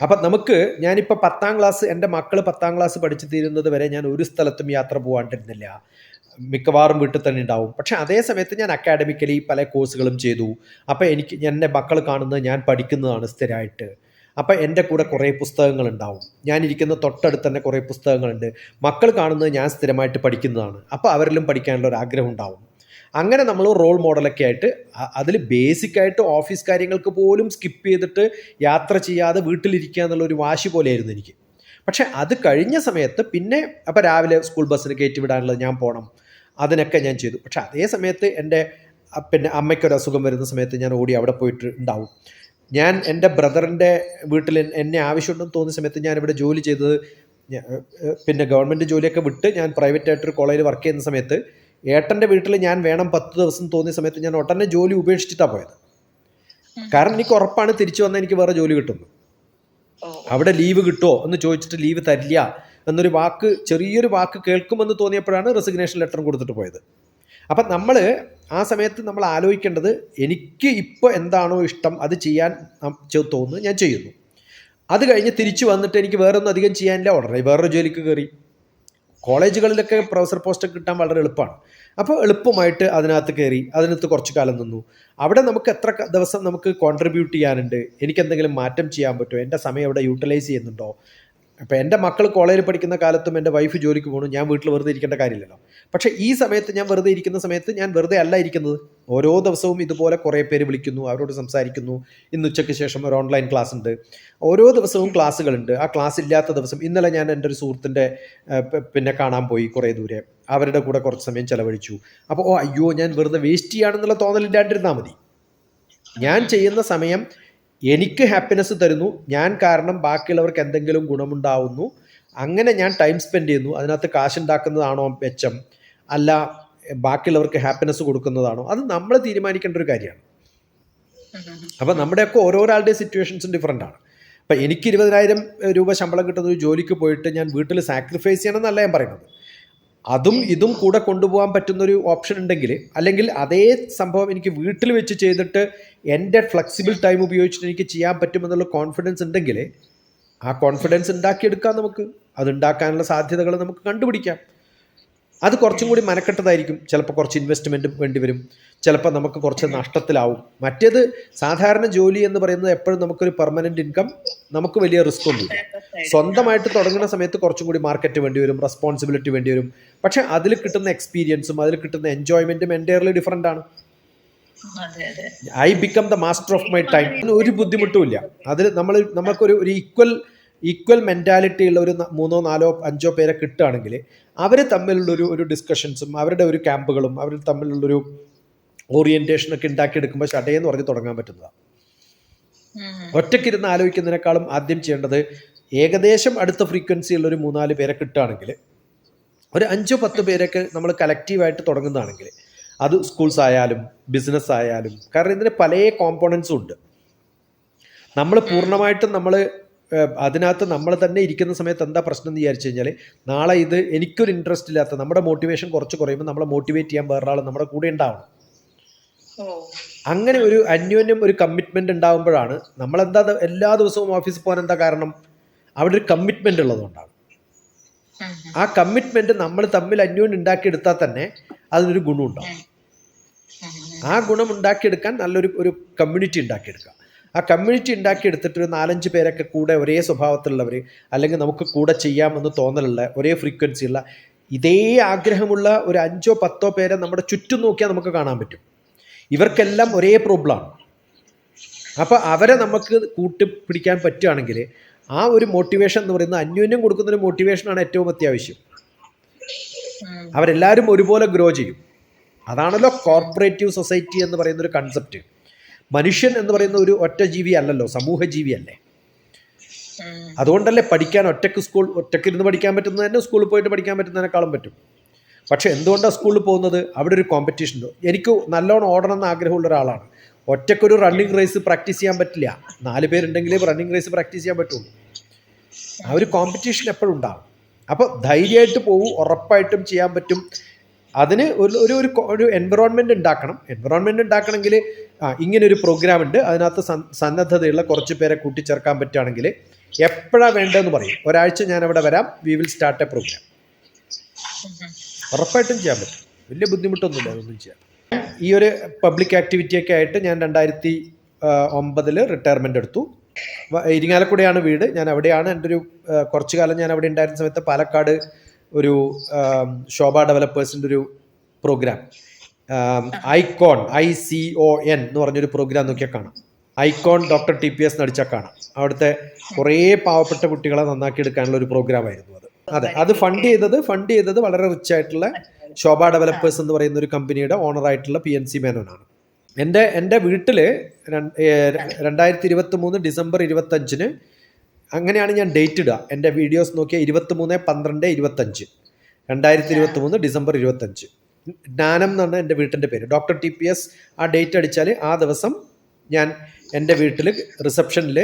അപ്പൊ അപ്പം നമുക്ക് ഞാനിപ്പോൾ പത്താം ക്ലാസ് എന്റെ മക്കൾ പത്താം ക്ലാസ് പഠിച്ചു തീരുന്നത് വരെ ഞാൻ ഒരു സ്ഥലത്തും യാത്ര പോകാണ്ടിരുന്നില്ല. മിക്കവാറും വീട്ടിൽ തന്നെ ഉണ്ടാവും. പക്ഷെ അതേ സമയത്ത് ഞാൻ അക്കാഡമിക്കലി പല കോഴ്സുകളും ചെയ്തു. അപ്പോൾ എനിക്ക് എന്റെ മക്കൾ കാണുന്നത് ഞാൻ പഠിക്കുന്നതാണ് സ്ഥിരമായിട്ട് അപ്പോൾ എന്റെ കൂടെ കുറേ പുസ്തകങ്ങളുണ്ടാവും. ഞാനിരിക്കുന്ന തൊട്ടടുത്ത് തന്നെ കുറേ പുസ്തകങ്ങളുണ്ട്. മക്കൾ കാണുന്നത് ഞാൻ സ്ഥിരമായിട്ട് പഠിക്കുന്നതാണ്. അപ്പോൾ അവരിലും പഠിക്കാനുള്ള ഒരു ആഗ്രഹം ഉണ്ടാവും. അങ്ങനെ നമ്മൾ റോൾ മോഡലൊക്കെ ആയിട്ട് അതിൽ ബേസിക്കായിട്ട് ഓഫീസ് കാര്യങ്ങൾക്ക് പോലും സ്കിപ്പ് ചെയ്തിട്ട് യാത്ര ചെയ്യാതെ വീട്ടിലിരിക്കുക എന്നുള്ള ഒരു വാശി പോലെയായിരുന്നു എനിക്ക്. പക്ഷേ അത് കഴിഞ്ഞ സമയത്ത് പിന്നെ അപ്പോൾ രാവിലെ സ്കൂൾ ബസ്സിന് കയറ്റി വിടാനുള്ളത് ഞാൻ പോകണം അതിനൊക്കെ ഞാൻ ചെയ്തു. പക്ഷേ അതേ സമയത്ത് എന്റെ പിന്നെ അമ്മയ്ക്കൊരു അസുഖം വരുന്ന സമയത്ത് ഞാൻ ഓടി അവിടെ പോയിട്ട് ഉണ്ടാവും. ഞാൻ എന്റെ ബ്രദറിന്റെ വീട്ടിൽ എന്നെ ആവശ്യമുണ്ടെന്ന് തോന്നിയ സമയത്ത് ഞാൻ ഇവിടെ ജോലി ചെയ്തത് പിന്നെ ഗവൺമെന്റ് ജോലിയൊക്കെ വിട്ട് ഞാൻ പ്രൈവറ്റ് ആയിട്ടൊരു കോളേജിൽ വർക്ക് ചെയ്യുന്ന സമയത്ത് ഏട്ടന്റെ വീട്ടിൽ ഞാൻ വേണം പത്ത് ദിവസം തോന്നിയ സമയത്ത് ഞാൻ ഒട്ടനെ ജോലി ഉപേക്ഷിച്ചിട്ടാണ് പോയത്. കാരണം എനിക്ക് ഉറപ്പാണ് തിരിച്ചു വന്നാൽ എനിക്ക് വേറെ ജോലി കിട്ടുന്നു അവിടെ ലീവ് കിട്ടുമോ എന്ന് ചോദിച്ചിട്ട് ലീവ് തരില്ല എന്നൊരു വാക്ക് ചെറിയൊരു വാക്ക് കേൾക്കുമെന്ന് തോന്നിയപ്പോഴാണ് റെസിഗ്നേഷൻ ലെറ്റർ കൊടുത്തിട്ട് പോയത്. അപ്പം നമ്മൾ ആ സമയത്ത് നമ്മൾ ആലോചിക്കേണ്ടത് എനിക്ക് ഇപ്പോൾ എന്താണോ ഇഷ്ടം അത് ചെയ്യാൻ തോന്നുന്നു ഞാൻ ചെയ്യുന്നു. അത് കഴിഞ്ഞ് തിരിച്ചു വന്നിട്ട് എനിക്ക് വേറെ ഒന്നും അധികം ചെയ്യാനില്ല ഉടനെ വേറൊരു ജോലിക്ക് കയറി. കോളേജുകളിലൊക്കെ പ്രൊഫസർ പോസ്റ്റ് കിട്ടാൻ വളരെ എളുപ്പമാണ്. അപ്പോൾ എളുപ്പമായിട്ട് അതിനകത്ത് കയറി അതിനകത്ത് കുറച്ച് കാലം നിന്നു. അവിടെ നമുക്ക് എത്ര ദിവസം നമുക്ക് കോൺട്രിബ്യൂട്ട് ചെയ്യാനുണ്ട്? എനിക്ക് എന്തെങ്കിലും മാറ്റം ചെയ്യാൻ പറ്റുമോ? എന്റെ സമയം അവിടെ യൂട്ടിലൈസ് ചെയ്യുന്നുണ്ടോ? അപ്പോൾ എന്റെ മക്കൾ കോളേജിൽ പഠിക്കുന്ന കാലത്തും എന്റെ വൈഫ് ജോലിക്ക് പോകണം ഞാൻ വീട്ടിൽ വെറുതെ ഇരിക്കേണ്ട കാര്യമില്ലല്ലോ. പക്ഷേ ഈ സമയത്ത് ഞാൻ വെറുതെ ഇരിക്കുന്ന സമയത്ത് ഞാൻ വെറുതെ അല്ല ഇരിക്കുന്നത്. ഓരോ ദിവസവും ഇതുപോലെ കുറേ പേര് വിളിക്കുന്നു അവരോട് സംസാരിക്കുന്നു. ഇന്ന് ഉച്ചയ്ക്ക് ശേഷം ഒരു ഓൺലൈൻ ക്ലാസ് ഉണ്ട്. ഓരോ ദിവസവും ക്ലാസ്സുകളുണ്ട്. ആ ക്ലാസ് ഇല്ലാത്ത ദിവസം ഇന്നലെ ഞാൻ എന്റെ ഒരു സുഹൃത്തിന്റെ പിന്നെ കാണാൻ പോയി കുറേ ദൂരെ. അവരുടെ കൂടെ കുറച്ച് സമയം ചിലവഴിച്ചു. അപ്പോൾ ഓ അയ്യോ ഞാൻ വെറുതെ വേസ്റ്റ് ചെയ്യുകയാണെന്നുള്ള തോന്നലില്ലാണ്ടിരുന്നാൽ മതി. ഞാൻ ചെയ്യുന്ന സമയം എനിക്ക് ഹാപ്പിനെസ് തരുന്നു. ഞാൻ കാരണം ബാക്കിയുള്ളവർക്ക് എന്തെങ്കിലും ഗുണമുണ്ടാവുന്നു. അങ്ങനെ ഞാൻ ടൈം സ്പെൻഡ് ചെയ്യുന്നു. അതിനകത്ത് കാശുണ്ടാക്കുന്നതാണോ മെച്ചം? അല്ല ബാക്കിയുള്ളവർക്ക് ഹാപ്പിനെസ് കൊടുക്കുന്നതാണോ? അത് നമ്മൾ തീരുമാനിക്കേണ്ട ഒരു കാര്യമാണ്. അപ്പോൾ നമ്മുടെയൊക്കെ ഓരോരാളുടെ സിറ്റുവേഷൻസും ഡിഫറെന്റ് ആണ്. അപ്പം എനിക്ക് ഇരുപതിനായിരം രൂപ ശമ്പളം കിട്ടുന്ന ഒരു ജോലിക്ക് പോയിട്ട് ഞാൻ വീട്ടിൽ സാക്രിഫൈസ് ചെയ്യണം എന്നല്ല ഞാൻ പറയുന്നത്. അതും ഇതും കൂടെ കൊണ്ടുപോകാൻ പറ്റുന്നൊരു ഓപ്ഷൻ ഉണ്ടെങ്കിൽ അല്ലെങ്കിൽ അതേ സംഭവം എനിക്ക് വീട്ടിൽ വെച്ച് ചെയ്തിട്ട് എന്റെ ഫ്ലെക്സിബിൾ ടൈം ഉപയോഗിച്ചിട്ട് എനിക്ക് ചെയ്യാൻ പറ്റുമെന്നുള്ള കോൺഫിഡൻസ് ഉണ്ടെങ്കിൽ ആ കോൺഫിഡൻസ് ഉണ്ടാക്കിയെടുക്കാം നമുക്ക്. അത് ഉണ്ടാക്കാനുള്ള സാധ്യതകൾ നമുക്ക് കണ്ടുപിടിക്കാം. അത് കുറച്ചും കൂടി മനക്കെട്ടതായിരിക്കും. ചിലപ്പോൾ കുറച്ച് ഇൻവെസ്റ്റ്മെന്റും വേണ്ടി വരും. ചിലപ്പോൾ നമുക്ക് കുറച്ച് നഷ്ടത്തിലാവും. മറ്റേത് സാധാരണ ജോലി എന്ന് പറയുന്നത് എപ്പോഴും നമുക്കൊരു പെർമനന്റ് ഇൻകം നമുക്ക് വലിയ റിസ്ക് ഒന്നുമില്ല സ്വന്തമായിട്ട് തുടങ്ങുന്ന സമയത്ത് കുറച്ചും കൂടി മാർക്കറ്റ് വേണ്ടി വരും റെസ്പോൺസിബിലിറ്റി വേണ്ടി വരും. പക്ഷേ അതിൽ കിട്ടുന്ന എക്സ്പീരിയൻസും അതിൽ കിട്ടുന്ന എൻജോയ്മെന്റും എന്റയർലി ഡിഫറെന്റ് ആണ്. I become the master of my time ഒരു ബുദ്ധിമുട്ടുമില്ല അതിൽ നമ്മൾ നമുക്കൊരു ഒരു ഈക്വൽ ഈക്വൽ മെന്റാലിറ്റി ഉള്ള ഒരു മൂന്നോ നാലോ അഞ്ചോ പേരെ കിട്ടുകയാണെങ്കിൽ അവർ തമ്മിലുള്ളൊരു ഒരു ഡിസ്കഷൻസും അവരുടെ ഒരു ക്യാമ്പുകളും അവർ തമ്മിലുള്ളൊരു ഓറിയന്റേഷനൊക്കെ ഉണ്ടാക്കിയെടുക്കുമ്പോൾ ഷടയെന്ന് പറഞ്ഞ് തുടങ്ങാൻ പറ്റുന്നതാണ് ഒറ്റക്കിരുന്ന് ആലോചിക്കുന്നതിനേക്കാളും ആദ്യം ചെയ്യേണ്ടത് ഏകദേശം അടുത്ത ഫ്രീക്വൻസി ഉള്ള ഒരു മൂന്നാൽ പേരെ കിട്ടുകയാണെങ്കിൽ ഒരു അഞ്ചോ പത്ത് പേരൊക്കെ നമ്മൾ കലക്റ്റീവായിട്ട് തുടങ്ങുന്നതാണെങ്കിൽ അത് സ്കൂൾസ് ആയാലും ബിസിനസ് ആയാലും കാരണം ഇതിന് പല കോമ്പോണൻസും ഉണ്ട്. നമ്മൾ പൂർണമായിട്ടും നമ്മൾ അതിനകത്ത് നമ്മൾ തന്നെ ഇരിക്കുന്ന സമയത്ത് എന്താ പ്രശ്നം എന്ന് വിചാരിച്ചു കഴിഞ്ഞാൽ നാളെ ഇത് എനിക്കൊരു ഇൻട്രസ്റ്റ് ഇല്ലാത്ത നമ്മുടെ മോട്ടിവേഷൻ കുറച്ച് കുറയുമ്പോൾ നമ്മളെ മോട്ടിവേറ്റ് ചെയ്യാൻ വേറൊരാൾ നമ്മുടെ കൂടെ ഉണ്ടാവണം. അങ്ങനെ ഒരു അന്യോന്യം ഒരു കമ്മിറ്റ്മെന്റ് ഉണ്ടാകുമ്പോഴാണ് നമ്മളെന്താ എല്ലാ ദിവസവും ഓഫീസിൽ പോകാൻ എന്താ കാരണം? അവിടെ ഒരു കമ്മിറ്റ്മെന്റ് ഉള്ളതുകൊണ്ടാണ് ആ കമ്മിറ്റ്മെന്റ് നമ്മൾ തമ്മിൽ അന്യോന്യം ഉണ്ടാക്കിയെടുത്താൽ തന്നെ അതിനൊരു ഗുണമുണ്ടാവും. ആ ഗുണം ഉണ്ടാക്കിയെടുക്കാൻ നല്ലൊരു ഒരു കമ്മ്യൂണിറ്റി ഉണ്ടാക്കിയെടുക്കുക. ആ കമ്മ്യൂണിറ്റി ഉണ്ടാക്കിയെടുത്തിട്ട് ഒരു നാലഞ്ച് പേരൊക്കെ കൂടെ ഒരേ സ്വഭാവത്തിലുള്ളവർ അല്ലെങ്കിൽ നമുക്ക് കൂടെ ചെയ്യാമെന്ന് തോന്നലുള്ള ഒരേ ഫ്രീക്വൻസി ഉള്ള ഇതേ ആഗ്രഹമുള്ള ഒരു അഞ്ചോ പത്തോ പേരെ നമ്മുടെ ചുറ്റും നോക്കിയാൽ നമുക്ക് കാണാൻ പറ്റും. ഇവർക്കെല്ലാം ഒരേ പ്രോബ്ലമാണ് അപ്പോൾ അവരെ നമുക്ക് കൂട്ടി പിടിക്കാൻ പറ്റുകയാണെങ്കിൽ ആ ഒരു മോട്ടിവേഷൻ എന്ന് പറയുന്നത് അന്യോന്യം കൊടുക്കുന്ന ഒരു മോട്ടിവേഷനാണ് ഏറ്റവും അത്യാവശ്യം. അവരെല്ലാവരും ഒരുപോലെ ഗ്രോ ചെയ്യും. അതാണല്ലോ കോർപ്പറേറ്റീവ് സൊസൈറ്റി എന്ന് പറയുന്ന ഒരു കൺസെപ്റ്റ് മനുഷ്യൻ എന്ന് പറയുന്ന ഒരു ഒറ്റ ജീവി അല്ലല്ലോ സമൂഹ ജീവിയല്ലേ. അതുകൊണ്ടല്ലേ പഠിക്കാൻ ഒറ്റയ്ക്ക് സ്കൂൾ ഒറ്റയ്ക്ക് ഇരുന്ന് പഠിക്കാൻ പറ്റുന്നത് തന്നെ സ്കൂളിൽ പോയിട്ട് പഠിക്കാൻ പറ്റുന്നതിനേക്കാളും പറ്റും. പക്ഷെ എന്തുകൊണ്ടാണ് സ്കൂളിൽ പോകുന്നത്? അവിടെ ഒരു കോമ്പറ്റീഷൻ ഉണ്ട്. എനിക്ക് നല്ലോണം ഓടണം എന്ന് ആഗ്രഹമുള്ള ഒരാളാണ്. ഒറ്റക്കൊരു റണ്ണിങ് റേസ് പ്രാക്ടീസ് ചെയ്യാൻ പറ്റില്ല. നാല് പേരുണ്ടെങ്കിലേ റണ്ണിങ് റേസ് പ്രാക്ടീസ് ചെയ്യാൻ പറ്റുള്ളൂ. ആ ഒരു കോമ്പറ്റീഷൻ എപ്പോഴും ഉണ്ടാവും. അപ്പോൾ ധൈര്യമായിട്ട് പോകും ഉറപ്പായിട്ടും ചെയ്യാൻ പറ്റും. അതിന് ഒരു ഒരു ഒരു എൻവിറോൺമെന്റ് ഉണ്ടാക്കണം. എൻവിറോൺമെന്റ് ഉണ്ടാക്കണമെങ്കിൽ ആ ഇങ്ങനെ ഒരു പ്രോഗ്രാം ഉണ്ട് അതിനകത്ത് സന്നദ്ധതയുള്ള കുറച്ച് പേരെ കൂട്ടിച്ചേർക്കാൻ പറ്റുകയാണെങ്കിൽ എപ്പോഴാണ് വേണ്ടതെന്ന് പറയും. ഒരാഴ്ച ഞാൻ അവിടെ വരാം. We will start a programme ഉറപ്പായിട്ടും ചെയ്യാൻ പറ്റും. വലിയ ബുദ്ധിമുട്ടൊന്നുമില്ല അതൊന്നും ചെയ്യാം ഈ ഒരു പബ്ലിക് ആക്ടിവിറ്റി ഒക്കെ ആയിട്ട് ഞാൻ രണ്ടായിരത്തി ഒമ്പതിൽ റിട്ടയർമെന്റ് എടുത്തു. ഇരിങ്ങാലക്കുടയാണ് വീട്. ഞാൻ അവിടെയാണ്. എന്റെ ഒരു കുറച്ചു കാലം ഞാൻ അവിടെ ഉണ്ടായിരുന്ന സമയത്ത് പാലക്കാട് ഒരു ശോഭ ഡെവലപ്പേഴ്സിന്റെ ഒരു programme icon I C O N എന്ന് പറഞ്ഞൊരു പ്രോഗ്രാം നോക്കിയാൽ കാണാം. Icon doctor T P S നടിച്ചാൽ കാണാം. അവിടുത്തെ കുറേ പാവപ്പെട്ട കുട്ടികളെ നന്നാക്കി എടുക്കാനുള്ള ഒരു പ്രോഗ്രാം ആയിരുന്നു അത്. അതെ അത് ഫണ്ട് ചെയ്തത് ഫണ്ട് ചെയ്തത് വളരെ റിച്ച് ആയിട്ടുള്ള ശോഭ ഡെവലപ്പേഴ്സ് എന്ന് പറയുന്ന ഒരു കമ്പനിയുടെ ഓണറായിട്ടുള്ള പി എൻ സി മേനോനാണ് എന്റെ എന്റെ വീട്ടിൽ രണ്ടായിരത്തി ഇരുപത്തി മൂന്ന് ഡിസംബർ ഇരുപത്തഞ്ചിന് അങ്ങനെയാണ് ഞാൻ ഡേറ്റ് ഇടുക. എന്റെ വീഡിയോസ് നോക്കിയാൽ ഇരുപത്തി മൂന്ന് പന്ത്രണ്ട് ഇരുപത്തഞ്ച് രണ്ടായിരത്തി ഇരുപത്തി മൂന്ന് ഡിസംബർ ഇരുപത്തഞ്ച് ജ്ഞാനം എന്നാണ് എന്റെ വീട്ടിന്റെ പേര്. ഡോക്ടർ ടി പി എസ് ആ ഡേറ്റ് അടിച്ചാൽ ആ ദിവസം ഞാൻ എന്റെ വീട്ടിൽ റിസപ്ഷനിൽ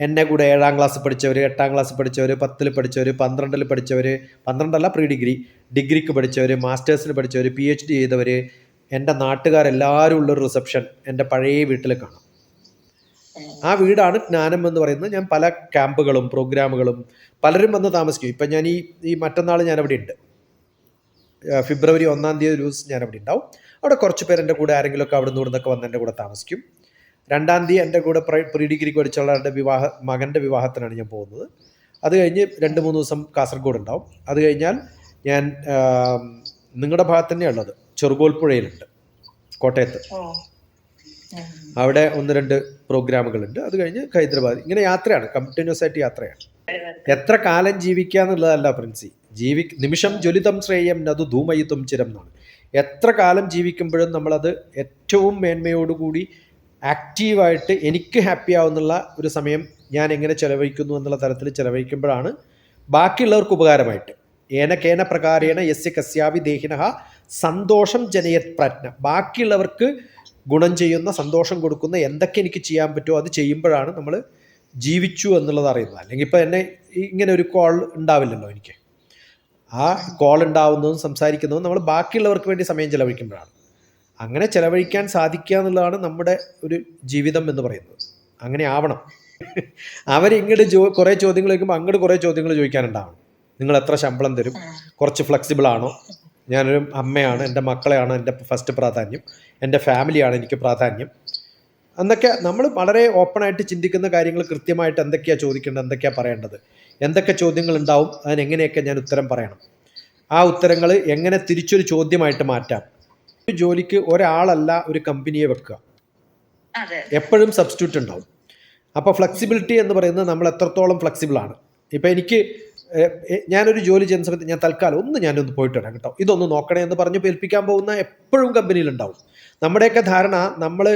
എന്നെ കൂടെ ഏഴാം ക്ലാസ് പഠിച്ചവർ എട്ടാം ക്ലാസ് പഠിച്ചവർ പത്തിൽ പഠിച്ചവർ പന്ത്രണ്ടിൽ പഠിച്ചവർ പന്ത്രണ്ടല്ല പ്രീ ഡിഗ്രി ഡിഗ്രിക്ക് പഠിച്ചവർ മാസ്റ്റേഴ്സിന് പഠിച്ചവർ പി എച്ച് ഡി ചെയ്തവർ എന്റെ നാട്ടുകാരെല്ലാവരും ഉള്ളൊരു റിസപ്ഷൻ എന്റെ പഴയ വീട്ടിൽ കാണാം. ആ വീടാണ് ജ്ഞാനം എന്ന് പറയുന്നത്. ഞാൻ പല ക്യാമ്പുകളും പ്രോഗ്രാമുകളും പലരും വന്ന് താമസിക്കും. ഇപ്പം ഞാൻ ഈ ഈ മറ്റന്നാൾ ഞാൻ അവിടെ ഉണ്ട്. ഫെബ്രുവരി ഒന്നാം തീയതി ഒരു ദിവസം ഞാൻ അവിടെ ഉണ്ടാവും. അവിടെ കുറച്ച് പേര് എന്റെ കൂടെ ആരെങ്കിലുമൊക്കെ അവിടെ നിന്ന് ഇവിടുന്നൊക്കെ വന്ന് എന്റെ കൂടെ താമസിക്കും. രണ്ടാം തീയതി എന്റെ കൂടെ പ്രൈ പ്രീ ഡിഗ്രിക്ക് പഠിച്ചുള്ള എന്റെ വിവാഹ മകന്റെ വിവാഹത്തിനാണ് ഞാൻ പോകുന്നത്. അത് കഴിഞ്ഞ് രണ്ട് മൂന്ന് ദിവസം കാസർഗോഡ് ഉണ്ടാവും. അത് കഴിഞ്ഞാൽ ഞാൻ നിങ്ങളുടെ ഭാഗത്ത് തന്നെയാണ് ഉള്ളത്. ചെറുകോൽപ്പുഴയിലുണ്ട് കോട്ടയത്ത്. അവിടെ ഒന്ന് രണ്ട് പ്രോഗ്രാമുകളുണ്ട്. അത് കഴിഞ്ഞ് ഹൈദരാബാദ്. ഇങ്ങനെ യാത്രയാണ് കണ്ടിന്യൂസ് ആയിട്ട് യാത്രയാണ് എത്ര കാലം ജീവിക്കുക എന്നുള്ളതല്ല പ്രിൻസി. ജീവി നിമിഷം ജ്വലിതം ശ്രേയം നതു ധൂമയിത്തും ചിരം എന്നാണ് എത്ര കാലം ജീവിക്കുമ്പോഴും നമ്മളത് ഏറ്റവും മേന്മയോടുകൂടി ആക്റ്റീവായിട്ട് എനിക്ക് ഹാപ്പി ആവുന്നുള്ള ഒരു സമയം ഞാൻ എങ്ങനെ ചിലവഴിക്കുന്നു എന്നുള്ള തരത്തിൽ ചിലവഴിക്കുമ്പോഴാണ് ബാക്കിയുള്ളവർക്ക് ഉപകാരമായിട്ട്. ഏനക്കേന പ്രകാരേണ യസ്യ കസ്യാവി ദേഹിന സന്തോഷം ജനയത് പ്രജ്ഞ. ബാക്കിയുള്ളവർക്ക് ഗുണം ചെയ്യുന്ന സന്തോഷം കൊടുക്കുന്ന എന്തൊക്കെ എനിക്ക് ചെയ്യാൻ പറ്റുമോ അത് ചെയ്യുമ്പോഴാണ് നമ്മൾ ജീവിച്ചു എന്നുള്ളത് അറിയുന്നത്. അല്ലെങ്കിൽ ഇപ്പോൾ എന്നെ ഇങ്ങനെ ഒരു കോൾ ഉണ്ടാവില്ലല്ലോ എനിക്ക്. ആ കോൾ ഉണ്ടാവുന്നതും സംസാരിക്കുന്നതും നമ്മൾ ബാക്കിയുള്ളവർക്ക് വേണ്ടി സമയം ചെലവഴിക്കുമ്പോഴാണ്. അങ്ങനെ ചെലവഴിക്കാൻ സാധിക്കുക എന്നുള്ളതാണ് നമ്മുടെ ഒരു ജീവിതം എന്ന് പറയുന്നത്. അങ്ങനെ ആവണം. അവരിങ്ങോട്ട് ജോ കുറേ ചോദ്യങ്ങൾ ചോദിക്കുമ്പോൾ അങ്ങോട്ട് കുറേ ചോദ്യങ്ങൾ ചോദിക്കാനുണ്ടാവണം. നിങ്ങൾ എത്ര ശമ്പളം തരും? കുറച്ച് ഫ്ലെക്സിബിൾ ആണോ? ഞാനൊരു അമ്മയാണ് എന്റെ മക്കളെയാണ് എന്റെ ഫസ്റ്റ് പ്രാധാന്യം. എന്റെ ഫാമിലിയാണ് എനിക്ക് പ്രാധാന്യം. എന്നൊക്കെ നമ്മൾ വളരെ ഓപ്പണായിട്ട് ചിന്തിക്കുന്ന കാര്യങ്ങൾ കൃത്യമായിട്ട് എന്തൊക്കെയാണ് ചോദിക്കേണ്ടത് എന്തൊക്കെയാണ് പറയേണ്ടത്? എന്തൊക്കെ ചോദ്യങ്ങൾ ഉണ്ടാവും അതിനെങ്ങനെയൊക്കെ ഞാൻ ഉത്തരം പറയണം? ആ ഉത്തരങ്ങൾ എങ്ങനെ തിരിച്ചൊരു ചോദ്യമായിട്ട് മാറ്റാം? ഒരു ജോലിക്ക് ഒരാളല്ല ഒരു കമ്പനിയെ വെക്കുക. എപ്പോഴും സബ്സ്റ്റിറ്റ്യൂട്ട് ഉണ്ടാവും. അപ്പോൾ ഫ്ലെക്സിബിലിറ്റി എന്ന് പറയുന്നത് നമ്മൾ എത്രത്തോളം ഫ്ലെക്സിബിൾ ആണ്. ഇപ്പോൾ എനിക്ക് ഞാനൊരു ജോലി ചെയ്യുന്ന സമയത്ത് ഞാൻ തൽക്കാലം ഒന്ന് ഞാനൊന്ന് പോയിട്ട് വരാം കേട്ടോ. ഇതൊന്ന് നോക്കണേ എന്ന് പറഞ്ഞ് ഏൽപ്പിക്കാൻ പോകുന്ന എപ്പോഴും കമ്പനിയിലുണ്ടാവും നമ്മുടെയൊക്കെ ധാരണ നമ്മൾ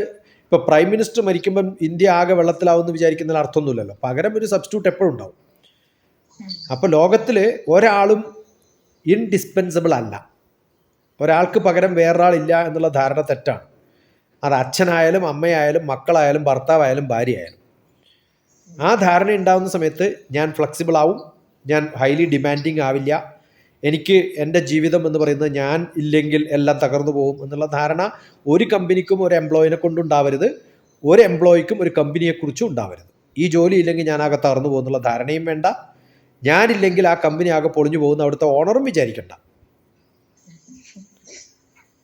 ഇപ്പോൾ പ്രൈം മിനിസ്റ്റർ മരിക്കുമ്പം ഇന്ത്യ ആകെ വെള്ളത്തിലാവുമെന്ന് വിചാരിക്കുന്നതിൽ അർത്ഥമൊന്നുമില്ലല്ലോ. പകരം ഒരു സബ്സ്റ്റിറ്റ്യൂട്ട് എപ്പോഴും ഉണ്ടാവും. അപ്പോൾ ലോകത്തിൽ ഒരാളും ഇൻഡിസ്പെൻസിബിൾ അല്ല. ഒരാൾക്ക് പകരം വേറൊരാളില്ല എന്നുള്ള ധാരണ തെറ്റാണ്. അത് അച്ഛനായാലും അമ്മയായാലും മക്കളായാലും ഭർത്താവായാലും ഭാര്യയായാലും. ആ ധാരണ ഉണ്ടാകുന്ന സമയത്ത് ഞാൻ ഫ്ലെക്സിബിൾ ആവും. ഞാൻ ഹൈലി ഡിമാൻഡിങ് ആവില്ല. എനിക്ക് എന്റെ ജീവിതം എന്ന് പറയുന്നത് ഞാൻ ഇല്ലെങ്കിൽ എല്ലാം തകർന്നു പോകും എന്നുള്ള ധാരണ ഒരു കമ്പനിക്കും ഒരു എംപ്ലോയിനെ കൊണ്ടുണ്ടാവരുത് ഒരു എംപ്ലോയിക്കും ഒരു കമ്പനിയെക്കുറിച്ചും ഉണ്ടാവരുത്. ഈ ജോലി ഇല്ലെങ്കിൽ ഞാനാകെ തകർന്നു പോകുന്നുള്ള ധാരണയും വേണ്ട. ഞാനില്ലെങ്കിൽ ആ കമ്പനി ആകെ പൊളിഞ്ഞു പോകുന്ന അവിടുത്തെ ഓണറും വിചാരിക്കണ്ട.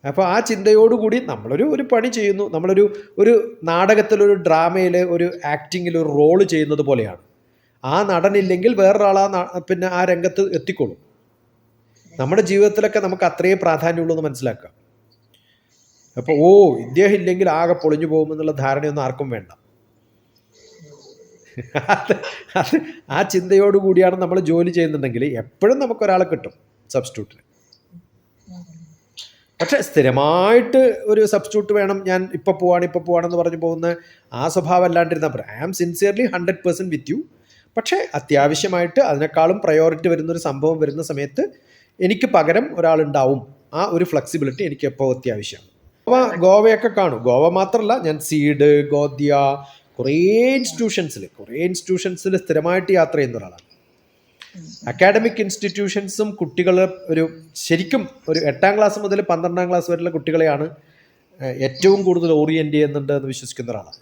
അപ്പോൾ ആ ചിന്തയോടുകൂടി നമ്മളൊരു ഒരു പണി ചെയ്യുന്നു. നമ്മളൊരു ഒരു നാടകത്തിലൊരു ഡ്രാമയിൽ ഒരു ആക്ടിങ്ങിൽ ഒരു റോൾ ചെയ്യുന്നത് പോലെയാണ്. ആ നടനില്ലെങ്കിൽ വേറൊരാൾ ആ പിന്നെ ആ രംഗത്ത് എത്തിക്കോളും നമ്മുടെ ജീവിതത്തിലൊക്കെ നമുക്ക് അത്രയേ പ്രാധാന്യമുള്ളൂ എന്ന് മനസ്സിലാക്കാം. അപ്പോൾ ഓ ഇദ്ദേഹം ഇല്ലെങ്കിൽ ആകെ പൊളിഞ്ഞു പോകുമെന്നുള്ള ധാരണയൊന്നും ആർക്കും വേണ്ട. അത് ആ ചിന്തയോട് കൂടിയാണ് നമ്മൾ ജോലി ചെയ്യുന്നുണ്ടെങ്കിൽ എപ്പോഴും നമുക്കൊരാളെ കിട്ടും സബ്സ്റ്റിറ്റ്യൂട്ടിന്. പക്ഷെ സ്ഥിരമായിട്ട് ഒരു സബ്സ്റ്റിറ്റ്യൂട്ട് വേണം. ഞാൻ ഇപ്പോൾ പോവാണ് ഇപ്പോൾ പോവാണെന്ന് പറഞ്ഞു പോകുന്ന ആ സ്വഭാവം അല്ലാണ്ടിരുന്നാൽ പറയാം I am sincerely hundred percent with you പക്ഷേ അത്യാവശ്യമായിട്ട് അതിനേക്കാളും പ്രയോറിറ്റി വരുന്ന ഒരു സംഭവം വരുന്ന സമയത്ത് എനിക്ക് പകരം ഒരാളുണ്ടാവും. ആ ഒരു ഫ്ലെക്സിബിലിറ്റി എനിക്ക് എപ്പോൾ അത്യാവശ്യമാണ്. ഗോവ ഗോവയൊക്കെ കാണും. ഗോവ മാത്രമല്ല ഞാൻ സീഡ് ഗോദ്യ കുറേ ഇൻസ്റ്റിറ്റ്യൂഷൻസിൽ കുറേ ഇൻസ്റ്റിറ്റ്യൂഷൻസിൽ സ്ഥിരമായിട്ട് യാത്ര ചെയ്യുന്ന ഒരാളാണ്. അക്കാഡമിക് ഇൻസ്റ്റിറ്റ്യൂഷൻസും കുട്ടികളെ ഒരു ശരിക്കും ഒരു എട്ടാം ക്ലാസ് മുതൽ പന്ത്രണ്ടാം ക്ലാസ് വരെയുള്ള കുട്ടികളെയാണ് ഏറ്റവും കൂടുതൽ ഓറിയന്റ് ചെയ്യുന്നുണ്ട് എന്ന് വിശ്വസിക്കുന്ന ഒരാളാണ്.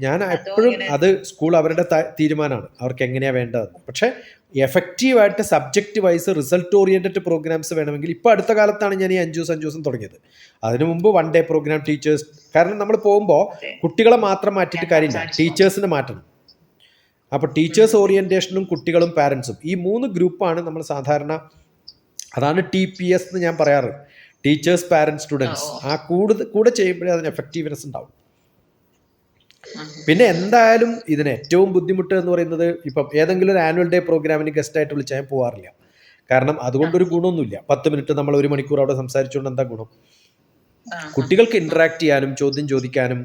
ഞാൻ എപ്പോഴും അത് സ്കൂൾ അവരുടെ തീരുമാനമാണ്. അവർക്ക് എങ്ങനെയാ വേണ്ടതെന്ന്. പക്ഷേ എഫക്റ്റീവായിട്ട് subject wise result oriented programmes വേണമെങ്കിൽ ഇപ്പോൾ അടുത്ത കാലത്താണ് ഞാൻ ഈ അഞ്ചു അഞ്ചൂസും തുടങ്ങിയത്. അതിനു മുമ്പ് വൺ ഡേ പ്രോഗ്രാം ടീച്ചേഴ്സ് കാരണം നമ്മൾ പോകുമ്പോൾ കുട്ടികളെ മാത്രം മാറ്റിയിട്ട് കാര്യമില്ല. ടീച്ചേഴ്സിനെ മാറ്റണം. അപ്പോൾ ടീച്ചേഴ്സ് ഓറിയന്റേഷനും കുട്ടികളും പാരൻസും ഈ മൂന്ന് ഗ്രൂപ്പാണ് നമ്മൾ സാധാരണ അതാണ് ടി പി എസ് എന്ന് ഞാൻ പറയാറ്. ടീച്ചേഴ്സ് പാരൻസ് സ്റ്റുഡൻസ് ആ കൂടുതൽ കൂടെ ചെയ്യുമ്പോഴേ അതിന് എഫക്റ്റീവ്നെസ് ഉണ്ടാവും. പിന്നെ എന്തായാലും ഇതിന് ഏറ്റവും ബുദ്ധിമുട്ട് എന്ന് പറയുന്നത് ഇപ്പം ഏതെങ്കിലും ഒരു ആനുവൽ ഡേ പ്രോഗ്രാമിന് ഗസ്റ്റായിട്ട് വിളിച്ചാൽ ഞാൻ പോകാറില്ല കാരണം അതുകൊണ്ടൊരു ഗുണമൊന്നുമില്ല. പത്ത് മിനിറ്റ് നമ്മൾ ഒരു മണിക്കൂർ അവിടെ സംസാരിച്ചുകൊണ്ട് എന്താ ഗുണം? കുട്ടികൾക്ക് ഇന്ററാക്ട് ചെയ്യാനും ചോദ്യം ചോദിക്കാനും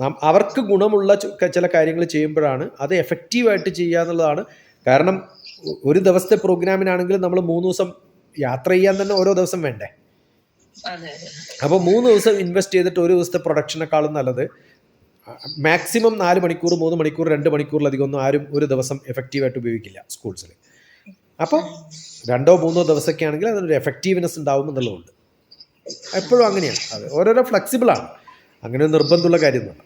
നാം അവർക്ക് ഗുണമുള്ള ചില കാര്യങ്ങൾ ചെയ്യുമ്പോഴാണ് അത് എഫക്റ്റീവായിട്ട് ചെയ്യുക എന്നുള്ളതാണ്. കാരണം ഒരു ദിവസത്തെ പ്രോഗ്രാമിനാണെങ്കിൽ നമ്മൾ മൂന്ന് ദിവസം യാത്ര ചെയ്യാൻ തന്നെ ഓരോ ദിവസം വേണ്ടേ? അപ്പോൾ മൂന്ന് ദിവസം ഇൻവെസ്റ്റ് ചെയ്തിട്ട് ഒരു ദിവസത്തെ പ്രൊഡക്ഷനേക്കാളും നല്ലത് മാക്സിമം നാല് മണിക്കൂർ മൂന്ന് മണിക്കൂർ രണ്ട് മണിക്കൂറിലധികം ഒന്നും ആരും ഒരു ദിവസം എഫക്റ്റീവായിട്ട് ഉപയോഗിക്കില്ല സ്കൂൾസിൽ അപ്പോൾ രണ്ടോ മൂന്നോ ദിവസമൊക്കെ ആണെങ്കിൽ അതിനൊരു എഫക്റ്റീവ്നെസ് ഉണ്ടാവും എന്നുള്ളതുകൊണ്ട് എപ്പോഴും അങ്ങനെയാണ്. അത് ഓരോരോ ഫ്ലെക്സിബിളാണ് അങ്ങനെ നിർബന്ധമുള്ള കാര്യമൊന്നുമല്ല.